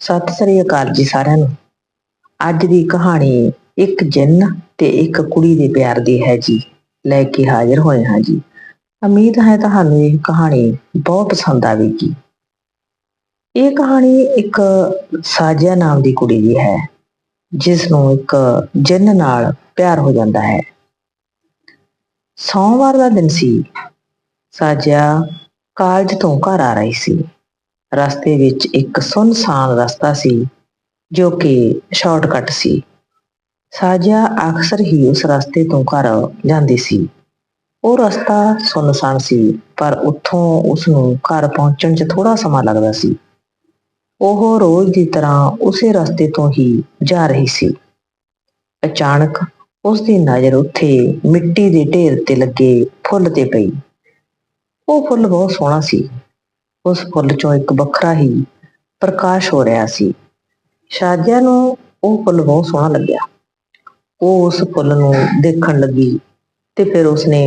ਸਤਿ ਸ੍ਰੀ ਅਕਾਲ ਜੀ ਸਾਰਿਆਂ ਨੂੰ। ਅੱਜ ਦੀ ਕਹਾਣੀ ਇੱਕ ਜਿੰਨ ਤੇ ਇੱਕ ਕੁੜੀ ਦੇ ਪਿਆਰ ਦੀ ਹੈ ਜੀ। ਲੈ ਕੇ ਹਾਜ਼ਰ ਹੋਏ ਹਾਂ ਜੀ। ਉਮੀਦ ਹੈ ਤੁਹਾਨੂੰ ਇਹ ਕਹਾਣੀ ਬਹੁਤ ਪਸੰਦ ਆਵੇਗੀ। ਇਹ ਕਹਾਣੀ ਇੱਕ ਸਾਜਿਆ ਨਾਮ ਦੀ ਕੁੜੀ ਦੀ ਹੈ, ਜਿਸ ਨੂੰ ਇੱਕ ਜਿੰਨ ਨਾਲ ਪਿਆਰ ਹੋ ਜਾਂਦਾ ਹੈ। ਸੋਮਵਾਰ ਦਾ ਦਿਨ ਸੀ। ਸਾਜਿਆ ਕਾਲਜ ਤੋਂ ਘਰ ਆ ਰਹੀ ਸੀ। ਰਸਤੇ ਵਿੱਚ ਇੱਕ ਸੁੰਨਸਾਨ ਰਸਤਾ ਸੀ, ਜੋ ਕਿ ਸ਼ਾਰਟਕਟ ਸੀ। ਸਾਜਾ ਅਕਸਰ ਹੀ ਉਸ ਰਸਤੇ ਤੋਂ ਘਰ ਜਾਂਦੀ ਸੀ। ਉਹ ਰਸਤਾ ਸੁੰਨਸਾਨ ਸੀ, ਪਰ ਉੱਥੋਂ ਉਸ ਨੂੰ ਘਰ ਪਹੁੰਚਣ 'ਚ ਥੋੜਾ ਸਮਾਂ ਲੱਗਦਾ ਸੀ। ਉਹ ਰੋਜ਼ ਦੀ ਤਰ੍ਹਾਂ ਉਸੇ ਰਸਤੇ ਤੋਂ ਹੀ ਜਾ ਰਹੀ ਸੀ। ਅਚਾਨਕ ਉਸ ਦੀ ਨਜ਼ਰ ਉੱਥੇ ਮਿੱਟੀ ਦੇ ਢੇਰ ਤੇ ਲੱਗੇ ਫੁੱਲ ਤੇ ਪਈ। ਉਹ ਫੁੱਲ ਬਹੁਤ ਸੋਹਣਾ ਸੀ। ਉਸ ਫੁੱਲ ਚੋਂ ਇੱਕ ਵੱਖਰਾ ਹੀ ਪ੍ਰਕਾਸ਼ ਹੋ ਰਿਹਾ ਸੀ। ਸ਼ਾਜਿਆ ਨੂੰ ਉਹ ਫੁੱਲ ਬਹੁਤ ਸੋਹਣਾ ਲੱਗਿਆ। ਉਹ ਉਸ ਫੁੱਲ ਨੂੰ ਦੇਖਣ ਲੱਗੀ ਤੇ ਫਿਰ ਉਸਨੇ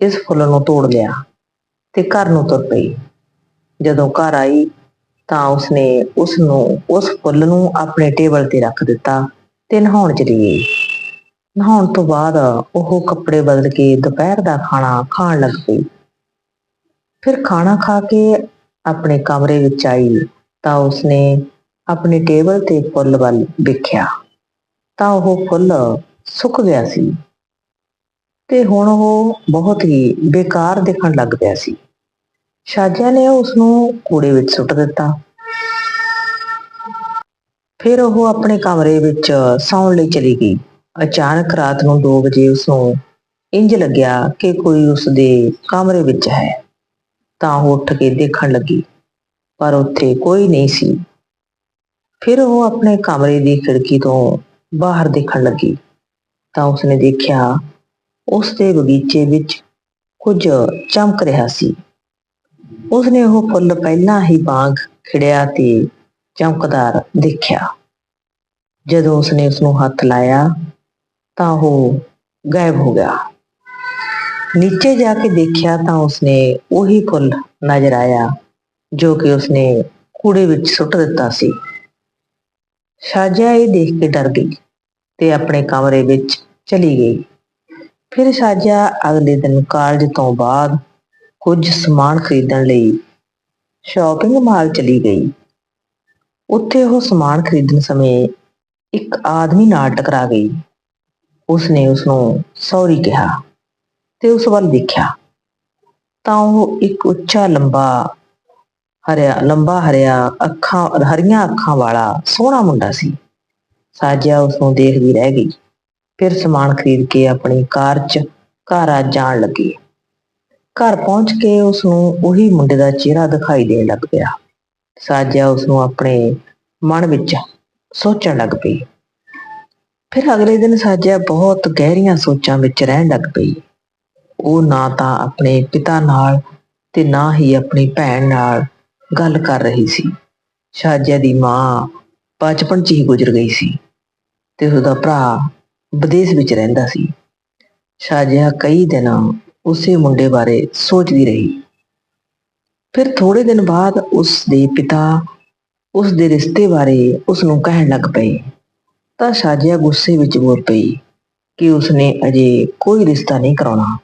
ਇਸ ਫੁੱਲ ਨੂੰ ਤੋੜ ਲਿਆ ਤੇ ਘਰ ਨੂੰ ਤੁਰ ਪਈ। ਜਦੋਂ ਘਰ ਆਈ ਤਾਂ ਉਸਨੇ ਉਸ ਨੂੰ ਉਸ ਫੁੱਲ ਨੂੰ ਆਪਣੇ ਟੇਬਲ ਤੇ ਰੱਖ ਦਿੱਤਾ ਤੇ ਨਹਾਉਣ ਚਲੀ ਗਈ। ਨਹਾਉਣ ਤੋਂ ਬਾਅਦ ਉਹ ਕੱਪੜੇ ਬਦਲ ਕੇ ਦੁਪਹਿਰ ਦਾ ਖਾਣਾ ਖਾਣ ਲੱਗ ਪਈ। ਫਿਰ ਖਾਣਾ ਖਾ ਕੇ ਆਪਣੇ ਕਮਰੇ ਵਿੱਚ ਆਈ ਤਾਂ ਉਸਨੇ ਆਪਣੇ ਟੇਬਲ ਤੇ ਫੁੱਲ ਵੱਲ ਵੇਖਿਆ। ਤਾਂ ਉਹ ਫੁੱਲ ਸੁੱਕ ਗਿਆ ਸੀ ਤੇ ਹੁਣ ਉਹ ਬਹੁਤ ਹੀ ਬੇਕਾਰ ਦਿਖਣ ਲੱਗ ਪਿਆ ਸੀ। ਸ਼ਾਜਿਆ ਨੇ ਉਸ ਨੂੰ ਕੂੜੇ ਵਿੱਚ ਸੁੱਟ ਦਿੱਤਾ। ਫਿਰ ਉਹ ਆਪਣੇ ਕਮਰੇ ਵਿੱਚ ਸੌਣ ਲਈ ਚਲੀ ਗਈ। ਅਚਾਨਕ ਰਾਤ ਨੂੰ 2 ਵਜੇ ਉਸ ਨੂੰ ਇੰਜ ਲੱਗਿਆ ਕਿ ਕੋਈ ਉਸ ਦੇ ਕਮਰੇ ਵਿੱਚ ਹੈ। ਤਾਂ ਉਹ ਉੱਠ ਕੇ ਦੇਖਣ ਲੱਗੀ, ਪਰ ਉੱਥੇ ਕੋਈ ਨਹੀਂ ਸੀ। ਫਿਰ ਉਹ ਆਪਣੇ ਕਮਰੇ ਦੀ ਖਿੜਕੀ ਤੋਂ ਬਾਹਰ ਦੇਖਣ ਲੱਗੀ, ਤਾਂ ਉਸਨੇ ਦੇਖਿਆ ਉਸ ਦੇ ਬਗੀਚੇ ਵਿੱਚ ਕੁਝ ਚਮਕ ਰਿਹਾ ਸੀ। ਉਸਨੇ ਉਹ ਫੁੱਲ ਪਹਿਲਾਂ ਹੀ ਬਾਗ ਖਿੜਿਆ ਤੇ ਚਮਕਦਾਰ ਦੇਖਿਆ। ਜਦੋਂ ਉਸਨੇ ਉਸ ਨੂੰ ਹੱਥ ਲਾਇਆ, ਤਾਂ ਉਹ ਗਾਇਬ ਹੋ ਗਿਆ। ਨੀਚੇ ਜਾ ਕੇ ਦੇਖਿਆ ਤਾਂ ਉਸਨੇ ਉਹੀ ਫੁੱਲ ਨਜ਼ਰ ਆਇਆ, ਜੋ ਕਿ ਉਸਨੇ ਕੂੜੇ ਵਿੱਚ ਸੁੱਟ ਦਿੱਤਾ ਸੀ। ਸ਼ਾਜਿਆ ਇਹ ਦੇਖ ਕੇ ਡਰ ਗਈ ਤੇ ਆਪਣੇ ਕਮਰੇ ਵਿੱਚ ਚਲੀ ਗਈ। ਫਿਰ ਸ਼ਾਜਿਆ ਅਗਲੇ ਦਿਨ ਕਾਲਜ ਤੋਂ ਬਾਅਦ ਕੁਝ ਸਮਾਨ ਖਰੀਦਣ ਲਈ ਸ਼ਾਪਿੰਗ ਮਾਲ ਚਲੀ ਗਈ। ਉੱਥੇ ਉਹ ਸਮਾਨ ਖਰੀਦਣ ਸਮੇਂ ਇੱਕ ਆਦਮੀ ਨਾਲ ਟਕਰਾ ਗਈ। ਉਸਨੇ ਉਸ ਨੂੰ ਸੌਰੀ ਕਿਹਾ। ਤੇ ਉਸ ਵੱਲ ਦੇਖਿਆ ਤਾਂ ਉਹ ਇੱਕ ਉੱਚਾ, ਲੰਬਾ ਹਰਿਆ ਲੰਬਾ ਹਰਿਆ ਅੱਖਾਂ, ਹਰੀਆਂ ਅੱਖਾਂ ਵਾਲਾ ਸੋਹਣਾ ਮੁੰਡਾ ਸੀ। ਸਾਜਿਆ ਉਸ ਨੂੰ ਦੇਖਦੀ ਰਹਿ ਗਈ। ਫਿਰ ਸਮਾਨ ਖਰੀਦ ਕੇ ਆਪਣੀ ਕਾਰ 'ਚ ਘਰ ਆ ਜਾਣ ਲੱਗੀ। ਘਰ ਪਹੁੰਚ ਕੇ ਉਸ ਨੂੰ ਉਹੀ ਮੁੰਡੇ ਦਾ ਚਿਹਰਾ ਦਿਖਾਈ ਦੇਣ ਲੱਗ ਪਿਆ। ਸਾਜਿਆ ਉਸ ਨੂੰ ਆਪਣੇ ਮਨ ਵਿੱਚ ਸੋਚਣ ਲੱਗ ਪਈ। ਫਿਰ ਅਗਲੇ ਦਿਨ ਸਾਜਿਆ ਬਹੁਤ ਗਹਿਰੀਆਂ ਸੋਚਾਂ ਵਿੱਚ ਰਹਿਣ ਲੱਗ ਪਈ। ਉਹ ਨਾ ਤਾਂ ਆਪਣੇ ਪਿਤਾ ਨਾਲ ਤੇ ਨਾ ਹੀ ਆਪਣੀ ਭੈਣ ਨਾਲ ਗੱਲ ਕਰ ਰਹੀ ਸੀ। ਸ਼ਾਜਿਆ ਦੀ ਮਾਂ ਬਚਪਨ 'ਚ ਹੀ ਗੁਜ਼ਰ ਗਈ ਸੀ ਤੇ ਉਹਦਾ ਭਰਾ ਵਿਦੇਸ਼ ਵਿੱਚ ਰਹਿੰਦਾ ਸੀ। ਸ਼ਾਜਿਆ ਕਈ ਦਿਨ ਉਸੇ ਮੁੰਡੇ ਬਾਰੇ ਸੋਚਦੀ ਰਹੀ। ਫਿਰ ਥੋੜੇ ਦਿਨ ਬਾਅਦ ਉਸ ਦੇ ਪਿਤਾ ਉਸ ਦੇ ਰਿਸ਼ਤੇ ਬਾਰੇ ਉਸ ਨੂੰ ਕਹਿਣ ਲੱਗ ਪਏ। ਤਾਂ ਸ਼ਾਜਿਆ ਗੁੱਸੇ ਵਿੱਚ ਬੋਲ ਪਈ ਕਿ ਉਸਨੇ ਅਜੇ ਕੋਈ ਰਿਸ਼ਤਾ ਨਹੀਂ ਕਰਾਉਣਾ।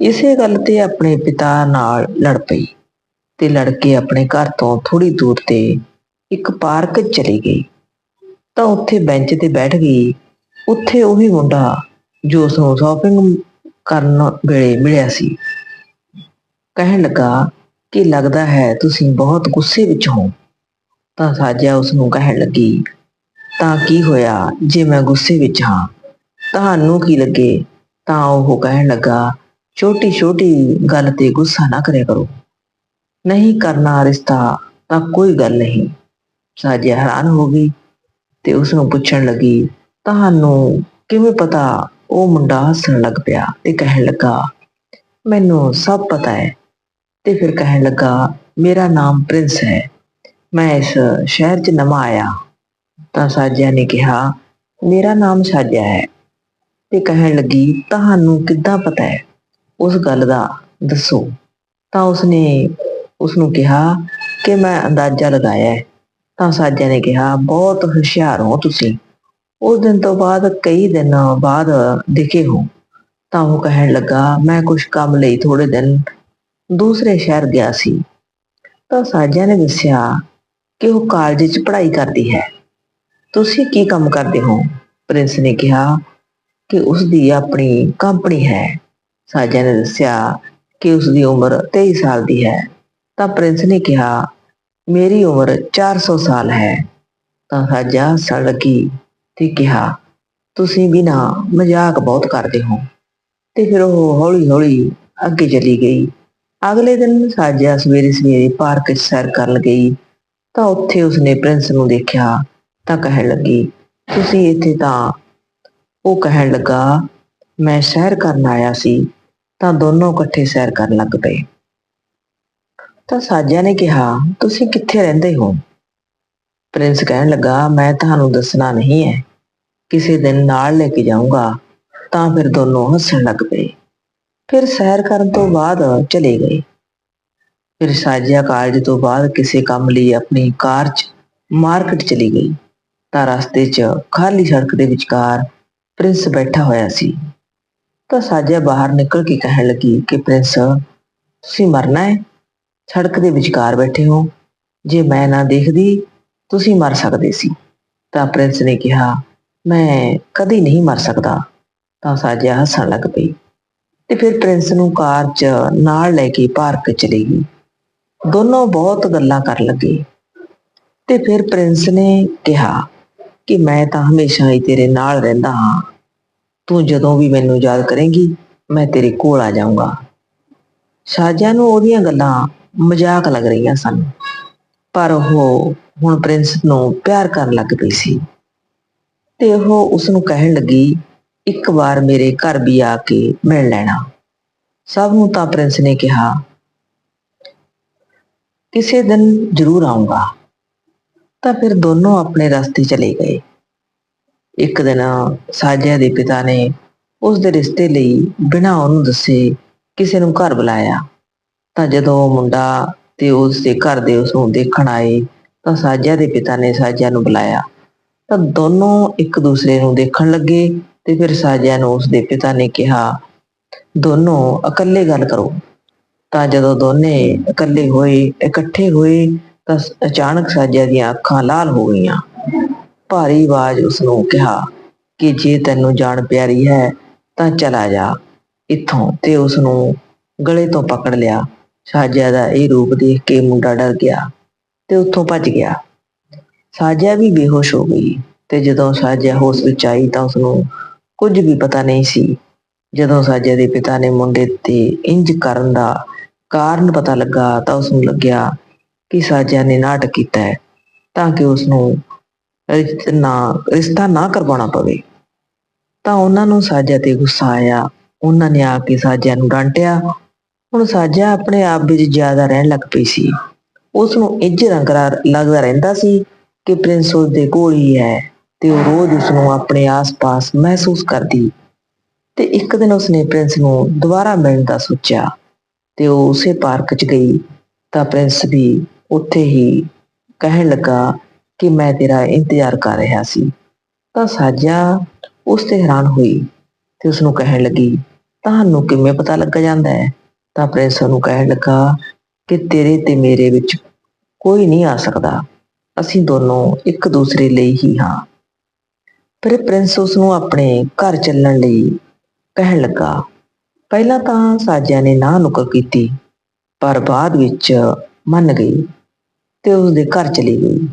ਇਸੇ ਗੱਲ ਤੇ ਆਪਣੇ ਪਿਤਾ ਨਾਲ ਲੜ ਪਈ ਤੇ ਲੜ ਕੇ ਆਪਣੇ ਘਰ ਤੋਂ ਥੋੜੀ ਦੂਰ ਤੇ ਇੱਕ ਪਾਰਕ ਚਲੀ ਗਈ। ਤਾਂ ਉੱਥੇ ਬੈਂਚ ਤੇ ਬੈਠ ਗਈ। ਉੱਥੇ ਉਹੀ ਮੁੰਡਾ ਜੋ ਉਸ ਨੂੰ ਸ਼ਾਪਿੰਗ ਕਰਨ ਵੇਲੇ ਮਿਲਿਆ ਸੀ। ਕਹਿਣ ਲੱਗਾ ਕਿ ਲੱਗਦਾ ਹੈ ਤੁਸੀਂ ਬਹੁਤ ਗੁੱਸੇ ਵਿੱਚ ਹੋ। ਤਾਂ ਸਾਜਿਆ ਉਸ ਨੂੰ ਕਹਿਣ ਲੱਗੀ, ਤਾਂ ਕੀ ਹੋਇਆ ਜੇ ਮੈਂ ਗੁੱਸੇ ਵਿੱਚ ਹਾਂ? ਤੁਹਾਨੂੰ ਕੀ ਲੱਗੇ? ਤਾਂ ਉਹ ਕਹਿਣ ਲੱਗਾ ਛੋਟੀ ਛੋਟੀ ਗੱਲ ਤੇ ਗੁੱਸਾ ਨਾ ਕਰਿਆ ਕਰੋ। ਨਹੀਂ ਕਰਨਾ ਰਿਸ਼ਤਾ ਤਾਂ ਕੋਈ ਗੱਲ ਨਹੀਂ। ਸਾਜਿਆ ਹੈਰਾਨ ਹੋ ਗਈ ਤੇ ਉਸ ਨੂੰ ਪੁੱਛਣ ਲੱਗੀ, ਤੁਹਾਨੂੰ ਕਿਵੇਂ ਪਤਾ? ਉਹ ਮੁੰਡਾ ਹੱਸਣ ਲੱਗ ਪਿਆ ਤੇ ਕਹਿਣ ਲੱਗਾ, ਮੈਨੂੰ ਸਭ ਪਤਾ ਹੈ। ਤੇ ਫਿਰ ਕਹਿਣ ਲੱਗਾ, ਮੇਰਾ ਨਾਮ ਪ੍ਰਿੰਸ ਹੈ। ਮੈਂ ਇਸ ਸ਼ਹਿਰ 'ਚ ਨਵਾਂ ਆਇਆ ਤਾਂ ਸਾਜਿਆ ਨੇ ਕਿਹਾ, ਮੇਰਾ ਨਾਮ ਸਾਜਿਆ ਹੈ। ਤੇ ਕਹਿਣ ਲੱਗੀ, ਤੁਹਾਨੂੰ ਕਿੱਦਾਂ ਪਤਾ ਹੈ? ਉਸ ਗੱਲ ਦਾ ਦੱਸੋ। ਤਾਂ ਉਸਨੇ ਉਸ ਨੂੰ ਕਿਹਾ ਕਿ ਮੈਂ ਅੰਦਾਜ਼ਾ ਲਗਾਇਆ ਹੈ। ਤਾਂ ਸਾਜਾ ਨੇ ਕਿਹਾ, ਬਹੁਤ ਹੁਸ਼ਿਆਰ ਹੋ ਤੁਸੀਂ। ਉਸ ਦਿਨ ਤੋਂ ਬਾਅਦ ਕਈ ਦਿਨ ਬਾਅਦ ਦਿਖੇ ਹੋ ਤਾਂ ਉਹ ਕਹਿਣ ਲੱਗਾ, ਮੈਂ ਕੁਝ ਕੰਮ ਲਈ ਥੋੜੇ ਦਿਨ ਦੂਸਰੇ ਸ਼ਹਿਰ ਗਿਆ ਸੀ ਤਾਂ ਸਾਜਾ ਨੇ ਦੱਸਿਆ ਕਿ ਉਹ ਕਾਲਜ 'ਚ ਪੜ੍ਹਾਈ ਕਰਦੀ ਹੈ। ਤੁਸੀਂ ਕੀ ਕੰਮ ਕਰਦੇ ਹੋ ਪ੍ਰਿੰਸ ਨੇ ਕਿਹਾ ਕਿ ਉਸ ਦੀ ਆਪਣੀ ਕੰਪਨੀ ਹੈ। ਸਾਜਿਆ ਨੇ ਦੱਸਿਆ ਕਿ ਉਸ ਦੀ ਉਮਰ 23 ਸਾਲ ਦੀ ਹੈ। ਤਾਂ ਪ੍ਰਿੰਸ ਨੇ ਕਿਹਾ, ਮੇਰੀ ਉਮਰ 400 ਸਾਲ ਹੈ। ਤਾਂ ਸਾਜਾ ਹੱਸਣ ਲੱਗੀ ਤੇ ਕਿਹਾ, ਤੁਸੀਂ ਵੀ ਨਾ ਮਜ਼ਾਕ ਬਹੁਤ ਕਰਦੇ ਹੋ। ਤੇ ਫਿਰ ਉਹ ਹੌਲੀ ਹੌਲੀ ਅੱਗੇ ਚਲੀ ਗਈ। ਅਗਲੇ ਦਿਨ ਸਾਜਾ ਸਵੇਰੇ ਸਵੇਰੇ ਪਾਰਕ 'ਚ ਸੈਰ ਕਰਨ ਗਈ। ਤਾਂ ਉੱਥੇ ਉਸਨੇ ਪ੍ਰਿੰਸ ਨੂੰ ਦੇਖਿਆ ਤਾਂ ਕਹਿਣ ਲੱਗੀ, ਤੁਸੀਂ ਇੱਥੇ ਤਾਂ, ਉਹ ਕਹਿਣ ਲੱਗਾ, ਮੈਂ ਸੈਰ ਕਰਨ ਆਇਆ ਸੀ। ਤਾਂ ਦੋਨੋਂ ਇਕੱਠੇ ਸੈਰ ਕਰਨ ਲੱਗ ਪਏ। ਤਾਂ ਸਾਜਿਆ ਨੇ ਕਿਹਾ, ਤੁਸੀਂ ਕਿੱਥੇ ਰਹਿੰਦੇ ਹੋ? ਪ੍ਰਿੰਸ ਕਹਿਣ ਲੱਗਾ, ਮੈਂ ਤੁਹਾਨੂੰ ਦੱਸਣਾ ਨਹੀਂ ਹੈ। ਕਿਸੇ ਦਿਨ ਨਾਲ ਲੈ ਕੇ ਜਾਊਂਗਾ। ਤਾਂ ਫਿਰ ਦੋਨੋਂ ਹੱਸਣ ਲੱਗ ਪਏ। ਫਿਰ ਸੈਰ ਕਰਨ ਤੋਂ ਬਾਅਦ ਚਲੇ ਗਏ। ਫਿਰ ਸਾਜਿਆ ਕਾਲਜ ਤੋਂ ਬਾਅਦ ਕਿਸੇ ਕੰਮ ਲਈ ਆਪਣੀ ਕਾਰ 'ਚ ਮਾਰਕੀਟ ਚਲੀ ਗਈ। ਤਾਂ ਰਸਤੇ 'ਚ ਖਾਲੀ ਸੜਕ ਦੇ ਵਿਚਕਾਰ ਪ੍ਰਿੰਸ ਬੈਠਾ ਹੋਇਆ ਸੀ। ਤਾਂ ਸਾਜਿਆ ਬਾਹਰ ਨਿਕਲ ਕੇ ਕਹਿਣ ਲੱਗੀ ਕਿ ਪ੍ਰਿੰਸ, ਤੁਸੀਂ ਮਰਨਾ ਹੈ? ਸੜਕ ਦੇ ਵਿਚਕਾਰ ਬੈਠੇ ਹੋ। ਜੇ ਮੈਂ ਨਾ ਦੇਖਦੀ, ਤੁਸੀਂ ਮਰ ਸਕਦੇ ਸੀ। ਤਾਂ ਪ੍ਰਿੰਸ ਨੇ ਕਿਹਾ, ਮੈਂ ਕਦੀ ਨਹੀਂ ਮਰ ਸਕਦਾ। ਤਾਂ ਸਾਜਿਆ ਹੱਸਣ ਲੱਗ ਪਈ। ਤੇ ਫਿਰ ਪ੍ਰਿੰਸ ਨੂੰ ਕਾਰ 'ਚ ਨਾਲ ਲੈ ਕੇ ਪਾਰਕ ਚਲੀ ਗਈ। ਦੋਨੋਂ ਬਹੁਤ ਗੱਲਾਂ ਕਰਨ ਲੱਗੇ। ਤੇ ਫਿਰ ਪ੍ਰਿੰਸ ਨੇ ਕਿਹਾ ਕਿ ਮੈਂ ਤਾਂ ਹਮੇਸ਼ਾ ਹੀ ਤੇਰੇ ਨਾਲ ਰਹਿੰਦਾ ਹਾਂ। ਤੂੰ ਜਦੋਂ ਵੀ ਮੈਨੂੰ ਯਾਦ ਕਰੇਂਗੀ, ਮੈਂ ਤੇਰੇ ਕੋਲ ਆ ਜਾਊਂਗਾ। ਸਾਜਾ ਨੂੰ ਉਹਦੀਆਂ ਗੱਲਾਂ ਮਜ਼ਾਕ ਲੱਗ ਰਹੀਆਂ ਸਨ, ਪਰ ਉਹ ਹੁਣ ਪ੍ਰਿੰਸ ਨੂੰ ਪਿਆਰ ਕਰਨ ਲੱਗ ਪਈ ਸੀ। ਤੇ ਉਹ ਉਸ ਨੂੰ ਕਹਿਣ ਲੱਗੀ, ਇੱਕ ਵਾਰ ਮੇਰੇ ਘਰ ਵੀ ਆ ਕੇ ਮਿਲ ਲੈਣਾ। ਸਭ ਨੂੰ ਤਾਂ ਪ੍ਰਿੰਸ ਨੇ ਕਿਹਾ, ਕਿਸੇ ਦਿਨ ਜ਼ਰੂਰ ਆਉਂਗਾ ਤਾਂ ਫਿਰ ਦੋਨੋਂ ਆਪਣੇ ਰਸਤੇ ਚਲੇ ਗਏ। ਇੱਕ ਦਿਨ ਸਾਜਿਆ ਦੇ ਪਿਤਾ ਨੇ ਉਸ ਦੇ ਰਿਸ਼ਤੇ ਲਈ ਬਿਨਾਂ ਉਹਨੂੰ ਦੱਸੇ ਕਿਸੇ ਨੂੰ ਘਰ ਬੁਲਾਇਆ। ਤਾਂ ਜਦੋਂ ਉਹ ਮੁੰਡਾ ਤੇ ਉਸ ਦੇ ਘਰ ਦੇ ਉਸ ਨੂੰ ਦੇਖਣ ਆਏ, ਤਾਂ ਸਾਜਿਆ ਦੇ ਪਿਤਾ ਨੇ ਸਾਜਿਆ ਨੂੰ ਬੁਲਾਇਆ। ਤਾਂ ਦੋਨੋਂ ਇੱਕ ਦੂਸਰੇ ਨੂੰ ਦੇਖਣ ਲੱਗੇ ਤੇ ਫਿਰ ਸਾਜਿਆ ਨੂੰ ਉਸ ਦੇ ਪਿਤਾ ਨੇ ਕਿਹਾ, ਦੋਨੋਂ ਇਕੱਲੇ ਗੱਲ ਕਰੋ। ਤਾਂ ਜਦੋਂ ਦੋਨੇ ਇਕੱਲੇ ਹੋਏ, ਇਕੱਠੇ ਹੋਏ, ਤਾਂ ਅਚਾਨਕ ਸਾਜਿਆ ਦੀਆਂ ਅੱਖਾਂ ਲਾਲ ਹੋ ਗਈਆਂ। ਭਾਰੀ ਆਵਾਜ਼ ਉਸ ਨੂੰ ਕਿਹਾ ਕਿ ਜੇ ਤੈਨੂੰ ਜਾਨ ਪਿਆਰੀ ਹੈ ਤਾਂ ਚਲਾ ਜਾ। ਇੱਥੋਂ ਤੇ ਉਸ ਨੂੰ ਗਲੇ ਤੋਂ ਪਕੜ ਲਿਆ। ਸਾਜਿਆ ਦਾ ਇਹ ਰੂਪ ਦੇਖ ਕੇ ਮੁੰਡਾ ਡਰ ਗਿਆ ਤੇ ਉੱਥੋਂ ਭੱਜ ਗਿਆ। ਸਾਜਿਆ ਵੀ ਬੇਹੋਸ਼ ਹੋ ਗਈ ਤੇ ਜਦੋਂ ਸਾਜਿਆ ਹੋਸ਼ ਵਿੱਚ ਆਈ ਤਾਂ ਉਸ ਨੂੰ ਕੁਝ ਵੀ ਪਤਾ ਨਹੀਂ ਸੀ। ਜਦੋਂ ਸਾਜਿਆ ਦੇ ਪਿਤਾ ਨੇ ਮੁੰਡੇ ਤੇ ਇੰਜ ਕਰਨ ਦਾ ਕਾਰਨ ਪਤਾ ਲੱਗਾ ਤਾਂ ਉਸ ਨੂੰ ਲੱਗਿਆ ਕਿ ਸਾਜਿਆ ਨੇ ਨਾਟਕ ਕੀਤਾ ਹੈ ਤਾਂ ਕਿ ਉਸ ਨੂੰ ਨਾ, ਰਿਸ਼ਤਾ ਨਾ ਕਰਵਾਉਣਾ ਪਵੇ। ਤਾਂ ਉਹਨਾਂ ਨੂੰ ਸਾਜਿਆ ਤੇ ਗੁੱਸਾ ਆਇਆ। ਉਹਨਾਂ ਨੇ ਆ ਕੇ ਸਾਜਿਆ ਨੂੰ ਡਾਂਟਿਆ। ਹੁਣ ਸਾਜਿਆ ਆਪਣੇ ਆਪ ਵਿੱਚ ਜ਼ਿਆਦਾ ਰਹਿਣ ਲੱਗ ਪਈ ਸੀ। ਉਸ ਨੂੰ ਇੰਜ ਰੰਗਰਾ ਲੱਗਦਾ ਰਹਿੰਦਾ ਸੀ ਕਿ ਪ੍ਰਿੰਸ ਉਸ ਦੇ ਕੋਲ ਹੀ ਹੈ ਤੇ ਉਹ ਰੋਜ਼ ਉਸ ਨੂੰ ਆਪਣੇ ਆਸ-ਪਾਸ ਮਹਿਸੂਸ ਕਰਦੀ। ਤੇ ਇੱਕ ਦਿਨ ਉਸਨੇ ਪ੍ਰਿੰਸ ਨੂੰ ਦੁਬਾਰਾ ਮਿਲਣ ਦਾ ਸੋਚਿਆ ਤੇ ਉਹ ਉਸੇ ਪਾਰਕ 'ਚ ਗਈ। ਤਾਂ ਪ੍ਰਿੰਸ ਵੀ ਉੱਥੇ ਹੀ ਕਹਿਣ ਲੱਗਾ ਕਿ ਮੈਂ ਤੇਰਾ ਇੰਤਜ਼ਾਰ ਕਰ ਰਿਹਾ ਸੀ। ਤਾਂ ਸਾਜਾ ਉਸ ਤੇ ਹੈਰਾਨ ਹੋਈ ਤੇ ਉਸ ਨੂੰ ਕਹਿਣ ਲੱਗੀ, ਤੁਹਾਨੂੰ ਕਿਵੇਂ ਪਤਾ ਲੱਗ ਜਾਂਦਾ ਹੈ? ਤਾਂ ਪ੍ਰਿੰਸ ਨੂੰ ਕਹਿਣ ਲੱਗਾ ਕਿ ਤੇਰੇ ਤੇ ਮੇਰੇ ਵਿੱਚ ਕੋਈ ਨਹੀਂ ਆ ਸਕਦਾ। ਅਸੀਂ ਦੋਨੋਂ ਇੱਕ ਦੂਸਰੇ ਲਈ ਹੀ ਹਾਂ। ਫਿਰ ਪ੍ਰਿੰਸ ਉਸ ਨੂੰ ਆਪਣੇ ਘਰ ਚੱਲਣ ਲਈ ਕਹਿਣ ਲੱਗਾ। ਪਹਿਲਾਂ ਤਾਂ ਸਾਜਿਆ ਨੇ ਨਾ ਨੁਕਰ ਕੀਤੀ, ਪਰ ਬਾਅਦ ਵਿੱਚ ਮੰਨ ਗਈ ਤੇ ਉਸ ਦੇ ਘਰ ਚਲੀ ਗਈ।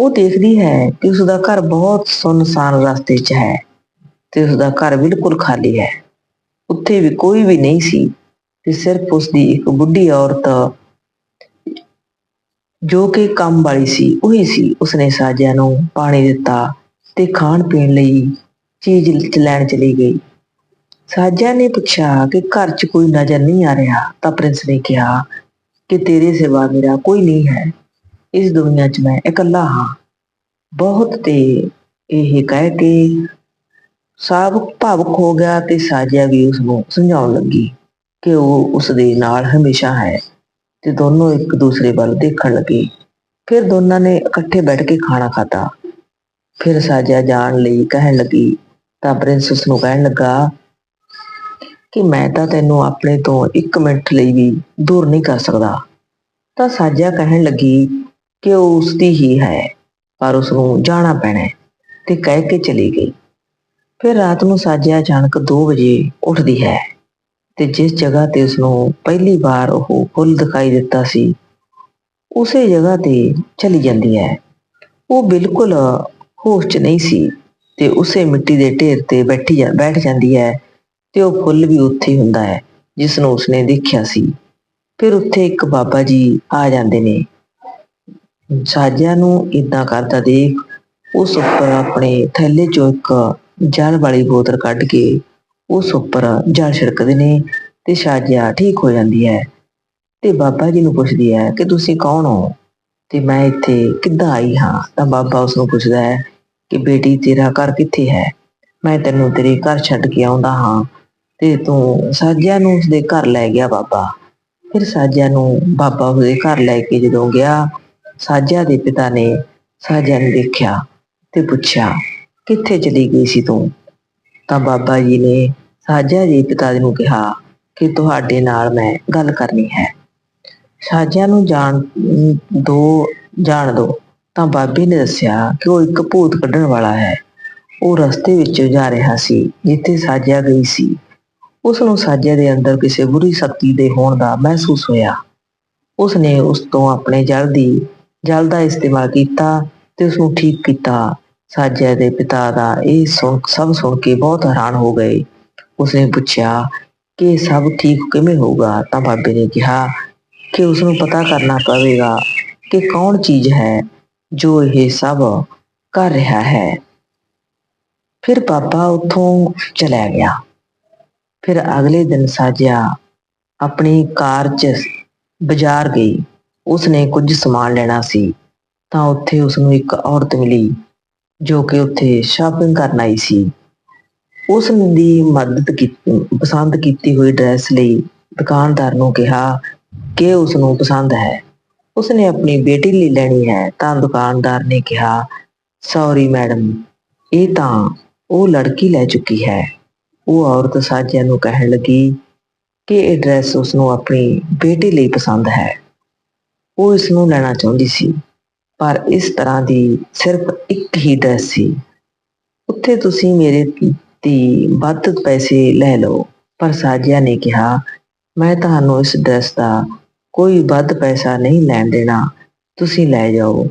ਉਹ ਦੇਖਦੀ ਹੈ ਕਿ ਉਸ ਦਾ ਘਰ ਬਹੁਤ ਸੁੰਨਸਾਨ ਰਸਤੇ 'ਚ ਹੈ ਤੇ ਉਸ ਦਾ ਘਰ ਬਿਲਕੁਲ ਖਾਲੀ ਹੈ। ਉੱਥੇ ਵੀ ਕੋਈ ਵੀ ਨਹੀਂ ਸੀ ਤੇ ਸਿਰਫ ਉਸ ਦੀ ਇੱਕ ਬੁੱਢੀ ਔਰਤ ਜੋ ਕਿ ਕੰਮ ਵਾਲੀ ਸੀ, ਉਹੀ ਸੀ। ਉਸਨੇ ਸਾਜਿਆ ਨੂੰ ਪਾਣੀ ਦਿੱਤਾ ਤੇ ਖਾਣ ਪੀਣ ਲਈ ਚੀਜ਼ ਲੈਣ ਚਲੀ ਗਈ। ਸਾਜਿਆ ਨੇ ਪੁੱਛਿਆ ਕਿ ਘਰ 'ਚ ਕੋਈ ਨਜ਼ਰ ਨਹੀਂ ਆ ਰਿਹਾ ਤਾਂ ਪ੍ਰਿੰਸ ਨੇ ਕਿਹਾ ਕਿ ਤੇਰੇ ਸਿਵਾ ਮੇਰਾ ਕੋਈ ਨਹੀਂ ਹੈ। ਇਸ ਦੁਨੀਆ 'ਚ ਮੈਂ ਇਕੱਲਾ ਹਾਂ। ਬਹੁਤ ਤੇ ਇਹ ਕਹਿ ਕੇ ਸਭ ਭਾਵੁਕ ਹੋ ਗਿਆ ਤੇ ਸਾਜਿਆ ਵੀ ਉਸ ਨੂੰ ਸਮਝਾਉਣ ਲੱਗੀ ਕਿ ਉਹ ਉਸ ਦੇ ਨਾਲ ਹਮੇਸ਼ਾ ਹੈ ਤੇ ਦੋਨੋਂ ਇੱਕ ਦੂਸਰੇ ਵੱਲ ਦੇਖਣ ਲੱਗੇ। ਫਿਰ ਦੋਨਾਂ ਨੇ ਇਕੱਠੇ ਬੈਠ ਕੇ ਖਾਣਾ ਖਾਧਾ। ਫਿਰ ਸਾਜਿਆ ਜਾਣ ਲਈ ਕਹਿਣ ਲੱਗੀ, ਤਾਂ ਪ੍ਰਿੰਸ ਉਸ ਨੂੰ ਕਹਿਣ ਲੱਗਾ ਕਿ ਮੈਂ ਤਾਂ ਤੈਨੂੰ ਆਪਣੇ ਤੋਂ 1 ਮਿੰਟ ਲਈ ਵੀ ਦੂਰ ਨਹੀਂ ਕਰ ਸਕਦਾ। ਤਾਂ ਸਾਜਿਆ ਕਹਿਣ ਲੱਗੀ ਕਿ ਉਹ ਉਸਦੀ ਹੀ ਹੈ, ਪਰ ਉਸ ਨੂੰ ਜਾਣਾ ਪੈਣਾ ਹੈ ਤੇ ਕਹਿ ਕੇ ਚਲੀ ਗਈ। ਫਿਰ ਰਾਤ ਨੂੰ ਸਾਜਿਆ ਅਚਾਨਕ 2 ਵਜੇ ਉੱਠਦੀ ਹੈ ਤੇ ਜਿਸ ਜਗ੍ਹਾ ਤੇ ਉਸ ਨੂੰ ਪਹਿਲੀ ਵਾਰ ਉਹ ਫੁੱਲ ਦਿਖਾਈ ਦਿੱਤਾ ਸੀ, ਉਸੇ ਜਗ੍ਹਾ ਤੇ ਚਲੀ ਜਾਂਦੀ ਹੈ। ਉਹ ਬਿਲਕੁਲ ਹੋਸ਼ 'ਚ ਨਹੀਂ ਸੀ ਤੇ ਉਸੇ ਮਿੱਟੀ ਦੇ ਢੇਰ ਤੇ ਬੈਠੀ ਜਾ, ਬੈਠ ਜਾਂਦੀ ਹੈ ਤੇ ਉਹ ਫੁੱਲ ਵੀ ਉੱਥੇ ਹੁੰਦਾ ਹੈ ਜਿਸ ਨੂੰ ਉਸਨੇ ਦੇਖਿਆ ਸੀ। ਫਿਰ ਉੱਥੇ ਇੱਕ ਬਾਬਾ ਜੀ ਆ ਜਾਂਦੇ ਨੇ। ਸਾਜਿਆ ਨੂੰ ਇਦਾਂ ਕਰਦਾ ਦੇਖ, ਉਸ ਉੱਪਰ ਆਪਣੇ ਥੈਲੇ ਚੋਂ ਇੱਕ ਜਲ ਵਾਲੀ ਬੋਤਲ ਕੱਢ ਕੇ ਉਸ ਉੱਪਰ ਜਲ ਛਿੜਕਦੇ ਨੇ ਤੇ ਸਾਜਿਆ ਠੀਕ ਹੋ ਜਾਂਦੀ ਹੈ। ਤੇ ਬਾਬਾ ਜੀ ਨੂੰ ਪੁੱਛਦੀ ਹੈ ਕਿ ਤੁਸੀਂ ਕੌਣ ਹੋ? ਤੇ ਮੈਂ ਇੱਥੇ ਕਿੱਦਾਂ ਆਈ ਹਾਂ? ਤਾਂ ਬਾਬਾ ਉਸ ਨੂੰ ਪੁੱਛਦਾ ਹੈ ਕਿ ਬੇਟੀ, ਤੇਰਾ ਘਰ ਕਿੱਥੇ ਹੈ? ਮੈਂ ਤੈਨੂੰ ਤੇਰੇ ਘਰ ਛੱਡ ਕੇ ਆਉਂਦਾ ਹਾਂ ਤੇ ਤੂੰ ਸਾਜਿਆ ਨੂੰ ਉਸਦੇ ਘਰ ਲੈ ਗਿਆ ਬਾਬਾ। ਫਿਰ ਸਾਜਿਆ ਨੂੰ ਬਾਬਾ ਉਸਦੇ ਘਰ ਲੈ ਕੇ ਜਦੋਂ ਗਿਆ ਸਾਜਿਆ ਦੇ ਪਿਤਾ ਨੇ ਸਾਜਿਆ ਨੂੰ ਦੇਖਿਆ ਤੇ ਪੁੱਛਿਆ, ਕਿੱਥੇ ਚਲੀ ਗਈ ਸੀ ਤੂੰ? ਤਾਂ ਬਾਬਾ ਜੀ ਨੇ ਸਾਜਿਆ ਦੇ ਪਿਤਾ ਨੂੰ ਕਿਹਾ ਕਿ, ਤੁਹਾਡੇ ਨਾਲ ਮੈਂ ਗੱਲ ਕਰਨੀ ਹੈ। ਸਾਜਿਆ ਨੂੰ ਜਾਣ, ਦੋ ਜਾਣ ਦੋ। ਤਾਂ ਬਾਬੇ ਨੇ ਦੱਸਿਆ ਕਿ ਉਹ ਇੱਕ ਭੂਤ ਕੱਢਣ ਵਾਲਾ ਹੈ। ਉਹ ਰਸਤੇ ਵਿੱਚੋਂ ਜਾ ਰਿਹਾ ਸੀ, ਜਿੱਥੇ ਸਾਜਿਆ ਗਈ ਸੀ। ਉਸ ਨੂੰ ਸਾਜਿਆ ਦੇ ਅੰਦਰ ਕਿਸੇ ਬੁਰੀ ਸ਼ਕਤੀ ਦੇ ਹੋਣ ਦਾ ਮਹਿਸੂਸ ਹੋਇਆ। ਉਸ ਨੇ ਉਸ ਤੋਂ ਆਪਣੇ ਜਲ ਦੀ ਜਲ ਦਾ ਇਸਤੇਮਾਲ ਕੀਤਾ ਤੇ ਉਸ ਨੂੰ ਠੀਕ ਕੀਤਾ। ਸਾਜਿਆ ਦੇ ਪਿਤਾ ਦਾ ਇਹ ਸੁਣ, ਸਭ ਸੁਣ ਕੇ ਬਹੁਤ ਹੈਰਾਨ ਹੋ ਗਏ। ਉਸਨੇ ਪੁੱਛਿਆ ਕਿ ਸਭ ਠੀਕ ਕਿਵੇਂ ਹੋਊਗਾ? ਤਾਂ ਬਾਬੇ ਨੇ ਕਿਹਾ ਕਿ ਉਸ ਨੂੰ ਪਤਾ ਕਰਨਾ ਪਵੇਗਾ ਕਿ ਕੌਣ ਚੀਜ਼ ਹੈ ਜੋ ਇਹ ਸਭ ਕਰ ਰਿਹਾ ਹੈ। ਫਿਰ ਬਾਬਾ ਉੱਥੋਂ ਚਲਾ ਗਿਆ। ਫਿਰ ਅਗਲੇ ਦਿਨ ਸਾਜਿਆ ਆਪਣੀ ਕਾਰ 'ਚ ਬਾਜ਼ਾਰ ਗਈ। ਉਸਨੇ ਕੁਝ ਸਮਾਨ ਲੈਣਾ ਸੀ, ਤਾਂ ਉੱਥੇ ਉਸ ਨੂੰ ਇੱਕ ਔਰਤ ਮਿਲੀ, ਜੋ ਕਿ ਉੱਥੇ ਸ਼ਾਪਿੰਗ ਕਰਨ ਆਈ ਸੀ। ਉਸ ਦੀ ਮਦਦ ਕੀਤੀ, ਪਸੰਦ ਕੀਤੀ ਹੋਈ ਡਰੈਸ ਲਈ ਦੁਕਾਨਦਾਰ ਨੂੰ ਕਿਹਾ ਕਿ ਉਸ ਨੂੰ ਪਸੰਦ ਹੈ। ਉਸਨੇ ਆਪਣੀ ਬੇਟੀ ਲਈ ਲੈਣੀ ਹੈ, ਤਾਂ ਦੁਕਾਨਦਾਰ ਨੇ ਕਿਹਾ ਸੌਰੀ ਮੈਡਮ ਇਹ ਤਾਂ ਉਹ ਲੜਕੀ ਲੈ ਚੁੱਕੀ ਹੈ। ਉਹ ਔਰਤ ਸਾਜਿਆ ਨੂੰ ਕਹਿਣ ਲੱਗੀ ਕਿ ਇਹ ਡਰੈਸ ਉਸ ਨੂੰ ਆਪਣੀ ਬੇਟੀ ਲਈ ਪਸੰਦ ਹੈ। ਉਹ ਇਸ ਨੂੰ ਲੈਣਾ ਚਾਹੁੰਦੀ ਸੀ, ਪਰ ਇਸ ਤਰ੍ਹਾਂ ਦੀ ਸਿਰਫ ਇੱਕ ਹੀ ਡਰੈਸ ਸੀ। ਉੱਥੇ ਤੁਸੀਂ ਮੇਰੇ ਦੀ ਵੱਧ ਪੈਸੇ ਲੈ ਲਓ, ਪਰ ਸਾਜਿਆ ਨੇ ਕਿਹਾ, ਮੈਂ ਤੁਹਾਨੂੰ ਇਸ ਡਰੈਸ ਦਾ ਕੋਈ ਵੱਧ ਪੈਸਾ ਨਹੀਂ ਲੈਣ ਦੇਣਾ। ਤੁਸੀਂ ਲੈ ਜਾਓ।